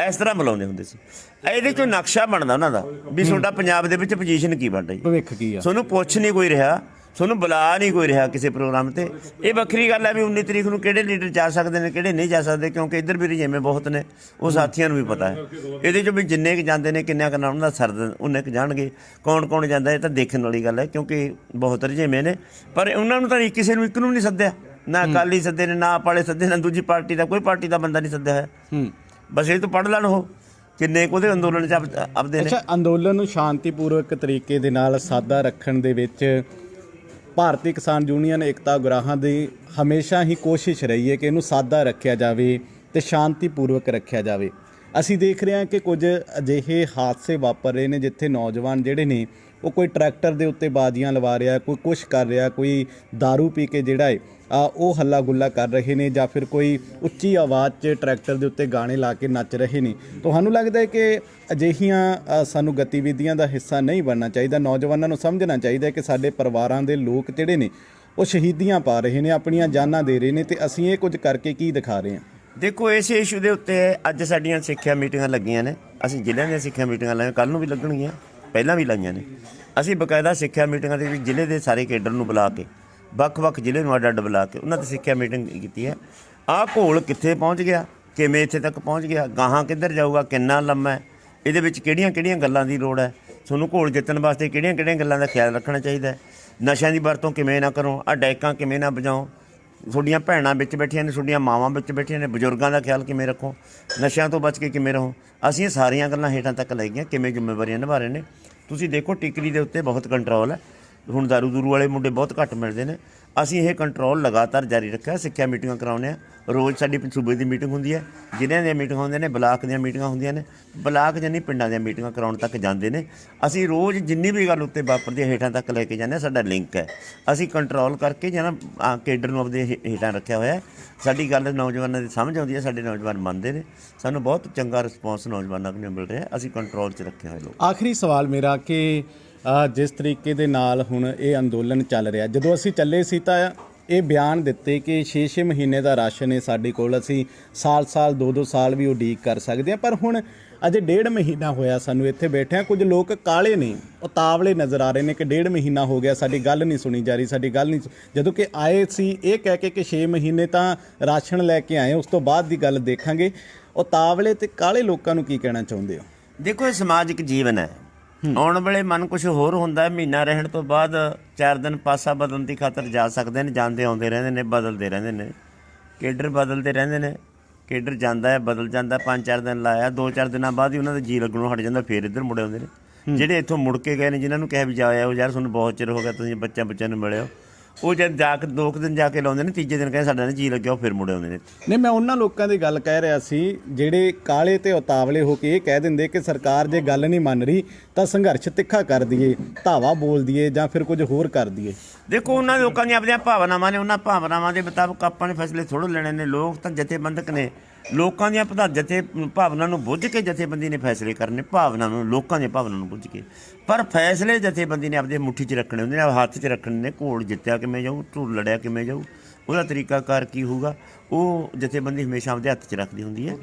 ਇਸ ਤਰ੍ਹਾਂ ਬੁਲਾਉਂਦੇ ਹੁੰਦੇ ਸੀ। ਇਹਦੇ ਚੋਂ ਨਕਸ਼ਾ ਬਣਦਾ ਉਹਨਾਂ ਦਾ ਵੀ ਤੁਹਾਡਾ ਪੰਜਾਬ ਦੇ ਵਿੱਚ ਪੋਜੀਸ਼ਨ ਕੀ ਬਣ ਰਹੀ ਭਵਿੱਖ ਕੀ ਆ? ਤੁਹਾਨੂੰ ਪੁੱਛ ਨਹੀਂ ਕੋਈ ਰਿਹਾ ਤੁਹਾਨੂੰ ਬੁਲਾ ਨਹੀਂ ਕੋਈ ਰਿਹਾ ਕਿਸੇ ਪ੍ਰੋਗਰਾਮ ਤੇ। ਇਹ ਵੱਖਰੀ ਗੱਲ ਹੈ ਵੀ 19 ਤਰੀਕ ਨੂੰ ਕਿਹੜੇ ਲੀਡਰ ਜਾ ਸਕਦੇ ਨੇ ਕਿਹੜੇ ਨਹੀਂ ਜਾ ਸਕਦੇ ਕਿਉਂਕਿ ਇੱਧਰ ਵੀ ਰਜੇਵੇਂ ਬਹੁਤ ਨੇ ਉਹ ਸਾਥੀਆਂ ਨੂੰ ਵੀ ਪਤਾ ਹੈ। ਇਹਦੇ ਚੋਂ ਵੀ ਜਿੰਨੇ ਕੁ ਜਾਂਦੇ ਨੇ ਕਿੰਨਿਆਂ ਕੁ ਨਾਲ ਉਹਨਾਂ ਦਾ ਸਰਦ ਉਹਨੇ ਕੁ ਜਾਣਗੇ। ਕੌਣ ਕੌਣ ਜਾਂਦਾ ਇਹ ਤਾਂ ਦੇਖਣ ਵਾਲੀ ਗੱਲ ਹੈ ਕਿਉਂਕਿ ਬਹੁਤ ਰਜੇਵੇਂ ਨੇ। ਪਰ ਉਹਨਾਂ ਨੂੰ ਤਾਂ ਕਿਸੇ ਨੂੰ ਇੱਕ ਨੂੰ ਨਹੀਂ ਸੱਦਿਆ। ਨਾ ਅਕਾਲੀ ਸੱਦੇ ਨੇ ਨਾ ਆਪ ਵਾਲੇ ਸੱਦੇ ਨੇ ਦੂਜੀ ਪਾਰਟੀ ਦਾ ਕੋਈ ਪਾਰਟੀ ਦਾ ਬੰਦਾ ਨਹੀਂ ਸੱਦਿਆ ਹੂੰ। ਬਸ ਇਹ ਤੋਂ ਪੜ ਲੈਣ ਉਹ ਕਿੰਨੇ ਕੁ ਉਹਦੇ ਅੰਦੋਲਨ ਚ ਆਪ- ਆਪਦੇ ਨੇ। ਅੱਛਾ ਅੰਦੋਲਨ ਨੂੰ ਸ਼ਾਂਤੀਪੂਰਵਕ ਤਰੀਕੇ ਦੇ ਨਾਲ ਸਾਦਾ ਰੱਖਣ ਦੇ ਵਿੱਚ ਭਾਰਤੀ ਕਿਸਾਨ ਯੂਨੀਅਨ ਏਕਤਾ ਗੁਰਾਹਾਂ ਦੀ ਹਮੇਸ਼ਾ ਹੀ ਕੋਸ਼ਿਸ਼ ਰਹੀ ਹੈ ਕਿ ਇਹਨੂੰ ਸਾਦਾ ਰੱਖਿਆ ਜਾਵੇ ਤੇ ਸ਼ਾਂਤੀਪੂਰਵਕ ਰੱਖਿਆ ਜਾਵੇ। ਅਸੀਂ ਦੇਖ ਰਹੇ ਹਾਂ ਕਿ ਕੁਝ ਅਜਿਹੇ ਹਾਦਸੇ ਵਾਪਰ ਰਹੇ ਨੇ ਜਿੱਥੇ ਨੌਜਵਾਨ ਜਿਹੜੇ ਨੇ, ਉਹ ਕੋਈ ਟਰੈਕਟਰ ਦੇ ਉੱਤੇ ਬਾਜ਼ੀਆਂ ਲਵਾ ਰਿਹਾ, ਕੋਈ ਕੁਛ ਕਰ ਰਿਹਾ, ਕੋਈ दारू ਪੀ ਕੇ ਜਿਹੜਾ ਹੈ ਉਹ ਹੱਲਾ ਗੁੱਲਾ ਕਰ ਰਹੇ ਨੇ ਜਾਂ ਫਿਰ ਕੋਈ ਉੱਚੀ ਆਵਾਜ਼ 'ਚ ਟਰੈਕਟਰ ਦੇ ਉੱਤੇ ਗਾਣੇ ਲਾ ਕੇ ਨੱਚ ਰਹੇ ਨੇ। ਤੁਹਾਨੂੰ ਲੱਗਦਾ ਹੈ ਕਿ ਅਜਿਹੀਆਂ ਸਾਨੂੰ ਗਤੀਵਿਧੀਆਂ ਦਾ ਹਿੱਸਾ ਨਹੀਂ ਬਣਨਾ ਚਾਹੀਦਾ। ਨੌਜਵਾਨਾਂ ਨੂੰ ਸਮਝਣਾ ਚਾਹੀਦਾ ਕਿ ਸਾਡੇ ਪਰਿਵਾਰਾਂ ਦੇ ਲੋਕ ਜਿਹੜੇ ਨੇ, ਉਹ ਸ਼ਹੀਦੀਆਂ ਪਾ ਰਹੇ ਨੇ, ਆਪਣੀਆਂ ਜਾਨਾਂ ਦੇ ਰਹੇ ਨੇ ਤੇ ਅਸੀਂ ਇਹ ਕੁਝ ਕਰਕੇ ਕੀ ਦਿਖਾ ਰਹੇ ਹਾਂ? ਦੇਖੋ, ਇਸ ਇਸ਼ੂ ਦੇ ਉੱਤੇ ਅੱਜ ਸਾਡੀਆਂ ਸਿੱਖਿਆ ਮੀਟਿੰਗਾਂ ਲੱਗੀਆਂ ਨੇ। ਅਸੀਂ ਜ਼ਿਲ੍ਹਿਆਂ ਦੀਆਂ ਸਿੱਖਿਆ ਮੀਟਿੰਗਾਂ ਲਾਈਆਂ ਕੱਲ ਨੂੰ ਵੀ ਲੱਗਣਗੀਆਂ, ਪਹਿਲਾਂ ਵੀ ਲਾਈਆਂ ਨੇ। ਅਸੀਂ ਬਕਾਇਦਾ ਸਿੱਖਿਆ ਮੀਟਿੰਗਾਂ ਦੇ ਵਿੱਚ ਜ਼ਿਲ੍ਹੇ ਦੇ ਸਾਰੇ ਕੇਡਰ ਨੂੰ ਬੁਲਾ ਕੇ, ਵੱਖ-ਵੱਖ ਜ਼ਿਲ੍ਹੇ ਨੂੰ ਅੱਡ-ਅੱਡ ਬੁਲਾ ਕੇ, ਉਹਨਾਂ ਦੀ ਸਿੱਖਿਆ ਮੀਟਿੰਗ ਕੀਤੀ ਹੈ। ਆਹ ਘੋਲ ਕਿੱਥੇ ਪਹੁੰਚ ਗਿਆ? ਕਿਵੇਂ ਇੱਥੇ ਤੱਕ ਪਹੁੰਚ ਗਿਆ? ਗਾਹਾਂ ਕਿੱਧਰ ਜਾਊਗਾ? ਕਿੰਨਾ ਲੰਮਾ ਹੈ? ਇਹਦੇ ਵਿੱਚ ਕਿਹੜੀਆਂ-ਕਿਹੜੀਆਂ ਗੱਲਾਂ ਦੀ ਲੋੜ ਹੈ? ਤੁਹਾਨੂੰ ਘੋਲ ਜਿੱਤਣ ਵਾਸਤੇ ਕਿਹੜੀਆਂ ਕਿਹੜੀਆਂ ਗੱਲਾਂ ਦਾ ਖਿਆਲ ਰੱਖਣਾ ਚਾਹੀਦਾ ਹੈ? ਨਸ਼ਿਆਂ ਦੀ ਵਰਤੋਂ ਕਿਵੇਂ ਨਾ ਕਰੋ? ਆ ਡੈਕਾਂ ਕਿਵੇਂ ਨਾ ਬਜਾਓ ਤੁਹਾਡੀਆਂ ਭੈਣਾਂ ਵਿੱਚ ਬੈਠੀਆਂ ਨੇ, ਤੁਹਾਡੀਆਂ ਮਾਵਾਂ ਵਿੱਚ ਬੈਠੀਆਂ ਨੇ, ਬਜ਼ੁਰਗਾਂ ਦਾ ਖਿਆਲ ਕਿਵੇਂ ਰੱਖੋ? ਨਸ਼ਿਆਂ ਤੋਂ ਬਚ ਕੇ ਕਿਵੇਂ ਰਹੋ? ਅਸੀਂ ਇਹ ਸਾਰੀਆਂ ਗੱਲਾਂ ਹੇਠਾਂ ਤੱਕ ਲੈ ਗਈਆਂ, ਕਿਵੇਂ ਜ਼ਿੰਮੇਵਾਰੀਆਂ ਨਿਭਾ ਰਹੇ ਨੇ। ਤੁਸੀਂ ਦੇਖੋ ਟਿਕਰੀ ਦੇ ਉੱਤੇ ਬਹੁਤ ਕੰਟਰੋਲ ਹੈ। ਹੁਣ ਦਾਰੂ ਦੂਰੂ ਵਾਲੇ ਮੁੰਡੇ ਬਹੁਤ ਘੱਟ ਮਿਲਦੇ ਨੇ। ਅਸੀਂ ਇਹ ਕੰਟਰੋਲ ਲਗਾਤਾਰ ਜਾਰੀ ਰੱਖਿਆ, ਸਿੱਖਿਆ ਮੀਟਿੰਗਾਂ ਕਰਾਉਂਦੇ ਆ ਰੋਜ਼ ਸਾਡੀ ਸੂਬੇ ਦੀ ਮੀਟਿੰਗ ਹੁੰਦੀ ਹੈ। ਜ਼ਿਲ੍ਹਿਆਂ ਦੀਆਂ ਮੀਟਿੰਗਾਂ ਹੁੰਦੀਆਂ ਨੇ, ਬਲਾਕ ਦੀਆਂ ਮੀਟਿੰਗਾਂ ਹੁੰਦੀਆਂ ਨੇ। ਬਲਾਕ ਜਾਨੀ ਪਿੰਡਾਂ ਦੀਆਂ ਮੀਟਿੰਗਾਂ ਕਰਾਉਣ ਤੱਕ ਜਾਂਦੇ ਨੇ। ਅਸੀਂ ਰੋਜ਼ ਜਿੰਨੀ ਵੀ ਗੱਲ ਉੱਤੇ ਵਾਪਰਦੀ ਹੈ ਹੇਠਾਂ ਤੱਕ ਲੈ ਕੇ ਜਾਂਦੇ ਹਾਂ, ਸਾਡਾ ਲਿੰਕ ਹੈ। ਅਸੀਂ ਕੰਟਰੋਲ ਕਰਕੇ ਜਨਾ ਕੇਡਰ ਨੂੰ ਆਪਦੇ ਹੇ- ਹੇਠਾਂ ਰੱਖਿਆ ਹੋਇਆ ਸਾਡੀ ਗੱਲ ਨੌਜਵਾਨਾਂ ਦੀ ਸਮਝ ਆਉਂਦੀ ਹੈ, ਸਾਡੇ ਨੌਜਵਾਨ ਮੰਨਦੇ ਨੇ। ਸਾਨੂੰ ਬਹੁਤ ਚੰਗਾ ਰਿਸਪੌਂਸ ਨੌਜਵਾਨਾਂ ਨੂੰ ਮਿਲ ਰਿਹਾ ਅਸੀਂ ਕੰਟਰੋਲ 'ਚ ਰੱਖਿਆ ਹੋਇਆ ਲੋਕ। ਆਖਰੀ ਸਵਾਲ ਮੇਰਾ ਕਿ ਅ, ਜਿਸ ਤਰੀਕੇ ਦੇ ਨਾਲ ਹੁਣ ਇਹ ਅੰਦੋਲਨ ਚੱਲ ਰਿਹਾ। ਜਦੋਂ ਅਸੀਂ ਚੱਲੇ ਸੀ ਤਾਂ ਇਹ ਬਿਆਨ ਦਿੱਤੇ ਕਿ 6-6 ਮਹੀਨੇ ਦਾ ਰਾਸ਼ਨ ਹੈ ਸਾਡੇ ਕੋਲ ਅਸੀਂ ਸਾਲ-ਸਾਲ 2-2 ਸਾਲ ਵੀ ਉਡੀਕ ਕਰ ਸਕਦੇ ਹਾਂ। ਪਰ ਹੁਣ ਅਜੇ ਡੇਢ ਮਹੀਨਾ ਹੋਇਆ ਸਾਨੂੰ ਇੱਥੇ ਬੈਠਿਆਂ। ਕੁਝ ਲੋਕ ਕਾਲੇ ਨੇ ਉਤਾਵਲੇ ਨਜ਼ਰ ਆ ਰਹੇ ਨੇ ਕਿ ਡੇਢ ਮਹੀਨਾ ਹੋ ਗਿਆ ਸਾਡੀ ਗੱਲ ਨਹੀਂ ਸੁਣੀ ਜਾ ਰਹੀ ਸਾਡੀ ਗੱਲ ਨਹੀਂ ਸੁ- ਜਦੋਂ ਕਿ ਆਏ ਸੀ ਇਹ ਕਹਿ ਕੇ ਕਿ 6 ਮਹੀਨੇ ਤਾਂ ਰਾਸ਼ਨ ਲੈ ਕੇ ਆਏ ਉਸ ਤੋਂ ਬਾਅਦ ਦੀ ਗੱਲ ਦੇਖਾਂਗੇ। ਉਤਾਵਲੇ ਤੇ ਕਾਲੇ ਲੋਕਾਂ ਨੂੰ ਕੀ ਕਹਿਣਾ ਚਾਹੁੰਦੇ ਹੋ? ਦੇਖੋ ਇਹ ਸਮਾਜਿਕ ਜੀਵਨ ਹੈ। ਆਉਣ ਵੇਲੇ ਮਨ ਕੁਝ ਹੋਰ ਹੁੰਦਾ ਹੈ ਮਹੀਨਾ ਰਹਿਣ ਤੋਂ ਬਾਅਦ ਚਾਰ ਦਿਨ ਪਾਸਾ ਬਦਲਣ ਦੀ ਖਾਤਰ ਜਾ ਸਕਦੇ ਨੇ ਜਾਂਦੇ ਆਉਂਦੇ ਰਹਿੰਦੇ ਨੇ ਬਦਲਦੇ ਰਹਿੰਦੇ ਨੇ। ਕੇਡਰ ਬਦਲਦੇ ਰਹਿੰਦੇ ਨੇ। ਕੇਡਰ ਜਾਂਦਾ ਹੈ ਬਦਲ ਜਾਂਦਾ ਪੰਜ ਚਾਰ ਦਿਨ ਲਾਇਆ ਦੋ ਚਾਰ ਦਿਨਾਂ ਬਾਅਦ ਹੀ ਉਹਨਾਂ ਦਾ ਜੀ ਲੱਗਣੋਂ ਹਟ ਜਾਂਦਾ ਫੇਰ ਇੱਧਰ ਮੁੜੇ ਆਉਂਦੇ ਨੇ। ਜਿਹੜੇ ਇੱਥੋਂ ਮੁੜ ਕੇ ਗਏ ਨੇ ਜਿਨ੍ਹਾਂ ਨੂੰ ਕਿਹਾ ਵੀ ਜਾ ਆਓ ਯਾਰ ਤੁਹਾਨੂੰ ਬਹੁਤ ਚਿਰ ਹੋ ਗਿਆ ਤੁਸੀਂ ਬੱਚਿਆਂ ਬੱਚਿਆਂ ਨੂੰ ਮਿਲਿਓ ਉਹ ਜਦ ਜਾ ਕੇ ਦੋ ਕੁ ਦਿਨ ਜਾ ਕੇ ਲਾਉਂਦੇ ਨੇ ਤੀਜੇ ਦਿਨ ਕਹਿੰਦੇ ਸਾਡਾ ਨਾ ਜੀ ਲੱਗਿਆ ਉਹ ਫਿਰ ਮੁੜੇ ਆਉਂਦੇ ਨੇ। ਨਹੀਂ ਮੈਂ ਉਹਨਾਂ ਲੋਕਾਂ ਦੀ ਗੱਲ ਕਹਿ ਰਿਹਾ ਸੀ ਜਿਹੜੇ ਕਾਲੇ ਤੇ ਉਤਾਵਲੇ ਹੋ ਕੇ ਇਹ ਕਹਿ ਦਿੰਦੇ ਕਿ ਸਰਕਾਰ ਜੇ ਗੱਲ ਨਹੀਂ ਮੰਨ ਰਹੀ ਤਾਂ ਸੰਘਰਸ਼ ਤਿੱਖਾ ਕਰ ਦਈਏ ਧਾਵਾ ਬੋਲ ਦਈਏ ਜਾਂ ਫਿਰ ਕੁਝ ਹੋਰ ਕਰ ਦਈਏ। ਦੇਖੋ ਉਹਨਾਂ ਲੋਕਾਂ ਦੀਆਂ ਆਪਣੀਆਂ ਭਾਵਨਾਵਾਂ ਨੇ ਉਹਨਾਂ ਭਾਵਨਾਵਾਂ ਦੇ ਮੁਤਾਬਕ ਆਪਾਂ ਨੇ ਫੈਸਲੇ ਥੋੜ੍ਹੇ ਲੈਣੇ ਨੇ। ਲੋਕ ਤਾਂ ਜਥੇਬੰਦਕ ਨੇ। ਲੋਕਾਂ ਦੀਆਂ ਪਤਾ ਜਥੇ, ਭਾਵਨਾ ਨੂੰ ਬੁੱਝ ਕੇ ਜਥੇਬੰਦੀ ਨੇ ਫੈਸਲੇ ਕਰਨੇ, ਭਾਵਨਾ ਨੂੰ, ਲੋਕਾਂ ਦੀਆਂ ਭਾਵਨਾ ਨੂੰ ਬੁੱਝ ਕੇ। ਪਰ ਫੈਸਲੇ ਜਥੇਬੰਦੀ ਨੇ ਆਪਦੇ ਮੁੱਠੀ 'ਚ ਰੱਖਣੇ ਹੁੰਦੇ ਨੇ ਹੱਥ 'ਚ ਰੱਖਣੇ ਨੇ ਘੋੜ ਜਿੱਤਿਆ ਕਿਵੇਂ ਜਾਊ, ਢੂਲ ਲੜਿਆ ਕਿਵੇਂ ਜਾਊ, ਉਹਦਾ ਤਰੀਕਾਕਾਰ ਕੀ ਹੋਊਗਾ? ਉਹ ਜਥੇਬੰਦੀ ਹਮੇਸ਼ਾ ਆਪਦੇ ਹੱਥ 'ਚ ਰੱਖਦੀ ਹੁੰਦੀ ਹੈ।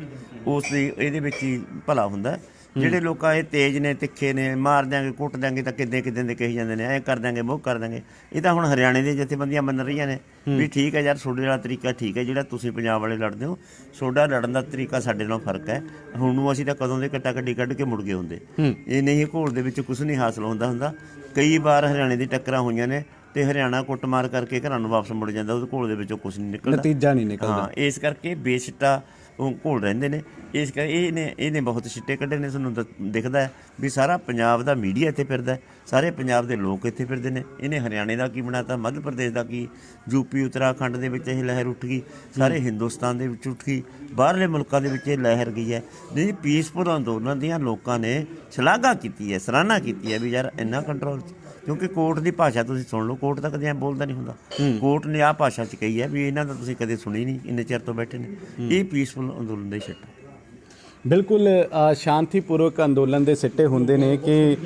ਉਸ ਦੀ, ਇਹਦੇ ਵਿੱਚ ਹੀ ਭਲਾ ਹੁੰਦਾ ਹੈ। ਜਿਹੜੇ ਲੋਕਾਂ ਇਹ ਤੇਜ਼ ਨੇ ਤਿੱਖੇ ਨੇ ਮਾਰ ਦਿਆਂਗੇ ਕੁੱਟ ਦਿਆਂਗੇ ਤਾਂ ਕਿੱਦਾਂ ਕਿੱਦਾਂ ਦੇ ਕਹੀ ਜਾਂਦੇ ਨੇ ਐ ਕਰ ਦਿਆਂਗੇ ਉਹ ਕਰ ਦਿਆਂਗੇ। ਇਹ ਤਾਂ ਹੁਣ ਹਰਿਆਣੇ ਦੀਆਂ ਜਥੇਬੰਦੀਆਂ ਮੰਨ ਰਹੀਆਂ ਨੇ ਵੀ ਠੀਕ ਹੈ ਯਾਰ ਤੁਹਾਡੇ ਵਾਲਾ ਤਰੀਕਾ ਠੀਕ ਹੈ ਜਿਹੜਾ ਤੁਸੀਂ ਪੰਜਾਬ ਵਾਲੇ ਲੜਦੇ ਹੋ ਤੁਹਾਡਾ ਲੜਨ ਦਾ ਤਰੀਕਾ ਸਾਡੇ ਨਾਲੋਂ ਫ਼ਰਕ ਹੈ। ਹੁਣ ਨੂੰ ਅਸੀਂ ਤਾਂ ਕਦੋਂ ਦੇ ਕੱਟਾ ਕੱਢੀ ਕੱਢ ਕੇ ਮੁੜ ਗਏ ਹੁੰਦੇ। ਇਹ ਨਹੀਂ ਘੋਲ ਦੇ ਵਿੱਚ ਕੁਝ ਨਹੀਂ ਹਾਸਲ ਹੁੰਦਾ ਹੁੰਦਾ। ਕਈ ਵਾਰ ਹਰਿਆਣੇ ਦੀ ਟੱਕਰਾਂ ਹੋਈਆਂ ਨੇ ਤੇ ਹਰਿਆਣਾ ਕੁੱਟਮਾਰ ਕਰਕੇ ਘਰਾਂ ਨੂੰ ਵਾਪਸ ਮੁੜ ਜਾਂਦਾ ਉਹਦੇ ਘੋਲ ਦੇ ਵਿੱਚੋਂ ਕੁਝ ਨਹੀਂ ਨਿਕਲਦਾ। ਨਤੀਜਾ ਨਹੀਂ ਨਿਕਲਦਾ। ਹਾਂ ਇਸ ਕਰਕੇ ਬੇਸਿੱਟਾ ਉਹ ਘੋਲ ਰਹਿੰਦੇ ਨੇ। ਇਸ ਕਰਕੇ ਇਹਨੇ ਇਹਨੇ ਬਹੁਤ ਛਿੱਟੇ ਕੱਢੇ ਨੇ ਤੁਹਾਨੂੰ ਦਿਖਦਾ ਵੀ ਸਾਰਾ ਪੰਜਾਬ ਦਾ ਮੀਡੀਆ ਇੱਥੇ ਫਿਰਦਾ ਸਾਰੇ ਪੰਜਾਬ ਦੇ ਲੋਕ ਇੱਥੇ ਫਿਰਦੇ ਨੇ। ਇਹਨੇ ਹਰਿਆਣੇ ਦਾ ਕੀ ਬਣਾਤਾ ਮੱਧ ਪ੍ਰਦੇਸ਼ ਦਾ ਕੀ ਯੂਪੀ ਉੱਤਰਾਖੰਡ ਦੇ ਵਿੱਚ ਇਹ ਲਹਿਰ ਉੱਠ ਗਈ। ਸਾਰੇ ਹਿੰਦੁਸਤਾਨ ਦੇ ਵਿੱਚ ਉੱਠ ਗਈ। ਬਾਹਰਲੇ ਮੁਲਕਾਂ ਦੇ ਵਿੱਚ ਇਹ ਲਹਿਰ ਗਈ ਹੈ। ਜਿਹੜੀ ਪੀਸਫੁਲ ਅੰਦੋਲਨ ਦੀਆਂ ਲੋਕਾਂ ਨੇ ਸ਼ਲਾਘਾ ਕੀਤੀ ਹੈ ਸਰਾਹਨਾ ਕੀਤੀ ਹੈ ਵੀ ਯਾਰ ਇੰਨਾ ਕੰਟਰੋਲ ਕਿਉਂਕਿ ਕੋਰਟ ਦੀ ਭਾਸ਼ਾ ਤੁਸੀਂ ਸੁਣ ਲਓ ਕੋਰਟ ਤਾਂ ਕਦੇ ਐਂ ਬੋਲਦਾ ਨਹੀਂ ਹੁੰਦਾ। ਕੋਰਟ ਨੇ ਆਹ ਭਾਸ਼ਾ ਚ ਕਹੀ ਹੈ ਵੀ ਇਹਨਾਂ ਦਾ ਤੁਸੀਂ ਕਦੇ ਸੁਣੀ ਨਹੀਂ ਇੰਨੇ ਚਿਰ ਤੋਂ ਬੈਠੇ ਨੇ। ਇਹ ਪੀਸਫੁਲ ਅੰਦੋਲਨ ਦੇ ਛੱਟ ਬਿਲਕੁਲ ਸ਼ਾਂਤੀਪੂਰਵਕ ਅੰਦੋਲਨ ਦੇ ਸਿੱਟੇ ਹੁੰਦੇ ਨੇ ਕਿ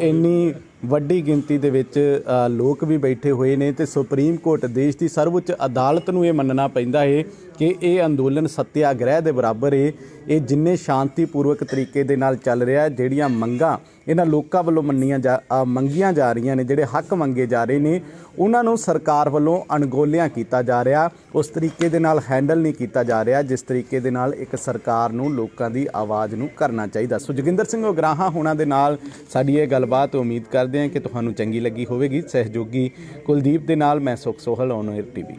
ਇੰਨੀ ਵੱਡੀ ਗਿਣਤੀ ਦੇ ਵਿੱਚ ਲੋਕ ਵੀ ਬੈਠੇ ਹੋਏ ਨੇ ਤੇ ਸੁਪਰੀਮ ਕੋਰਟ ਦੇਸ਼ ਦੀ ਸਰਵਉੱਚ ਅਦਾਲਤ ਨੂੰ ਇਹ ਮੰਨਣਾ ਪੈਂਦਾ ਹੈ ਕਿ ਇਹ ਅੰਦੋਲਨ ਸਤਿਆਗ੍ਰਹਿ ਦੇ ਬਰਾਬਰ ਹੈ ਇਹ ਜਿੰਨੇ ਸ਼ਾਂਤੀਪੂਰਵਕ ਤਰੀਕੇ ਦੇ ਨਾਲ ਚੱਲ ਰਿਹਾ ਹੈ, ਜਿਹੜੀਆਂ ਮੰਗਾਂ ਇਹਨਾਂ ਲੋਕਾਂ ਵੱਲੋਂ ਮੰਨੀਆਂ ਜਾ ਮੰਗੀਆਂ ਜਾ ਰਹੀਆਂ ਨੇ ਜਿਹੜੇ ਹੱਕ ਮੰਗੇ ਜਾ ਰਹੇ ਨੇ ਉਹਨਾਂ ਨੂੰ ਸਰਕਾਰ ਵੱਲੋਂ ਅਣਗੌਲਿਆਂ ਕੀਤਾ ਜਾ ਰਿਹਾ ਉਸ ਤਰੀਕੇ ਦੇ ਨਾਲ ਹੈਂਡਲ ਨਹੀਂ ਕੀਤਾ ਜਾ ਰਿਹਾ ਜਿਸ ਤਰੀਕੇ ਦੇ ਨਾਲ ਇੱਕ ਸਰਕਾਰ ਨੂੰ ਲੋਕਾਂ ਦੀ ਆਵਾਜ਼ ਨੂੰ ਕਰਨਾ ਚਾਹੀਦਾ। ਸੋ ਜੋਗਿੰਦਰ ਸਿੰਘ ਉਗਰਾਹਾਂ ਹੋਣਾ ਦੇ ਨਾਲ ਸਾਡੀ ਇਹ ਗੱਲਬਾਤ ਉਮੀਦ ਕਰ ਕਰਦੇ ਹਾਂ ਕਿ ਤੁਹਾਨੂੰ ਚੰਗੀ ਲੱਗੀ ਹੋਵੇਗੀ। ਸਹਿਯੋਗੀ ਕੁਲਦੀਪ ਦੇ ਨਾਲ ਮੈਂ ਸੁਖ ਸੋਹਲ ਔਨ 에ਅਰ ਟੀਵੀ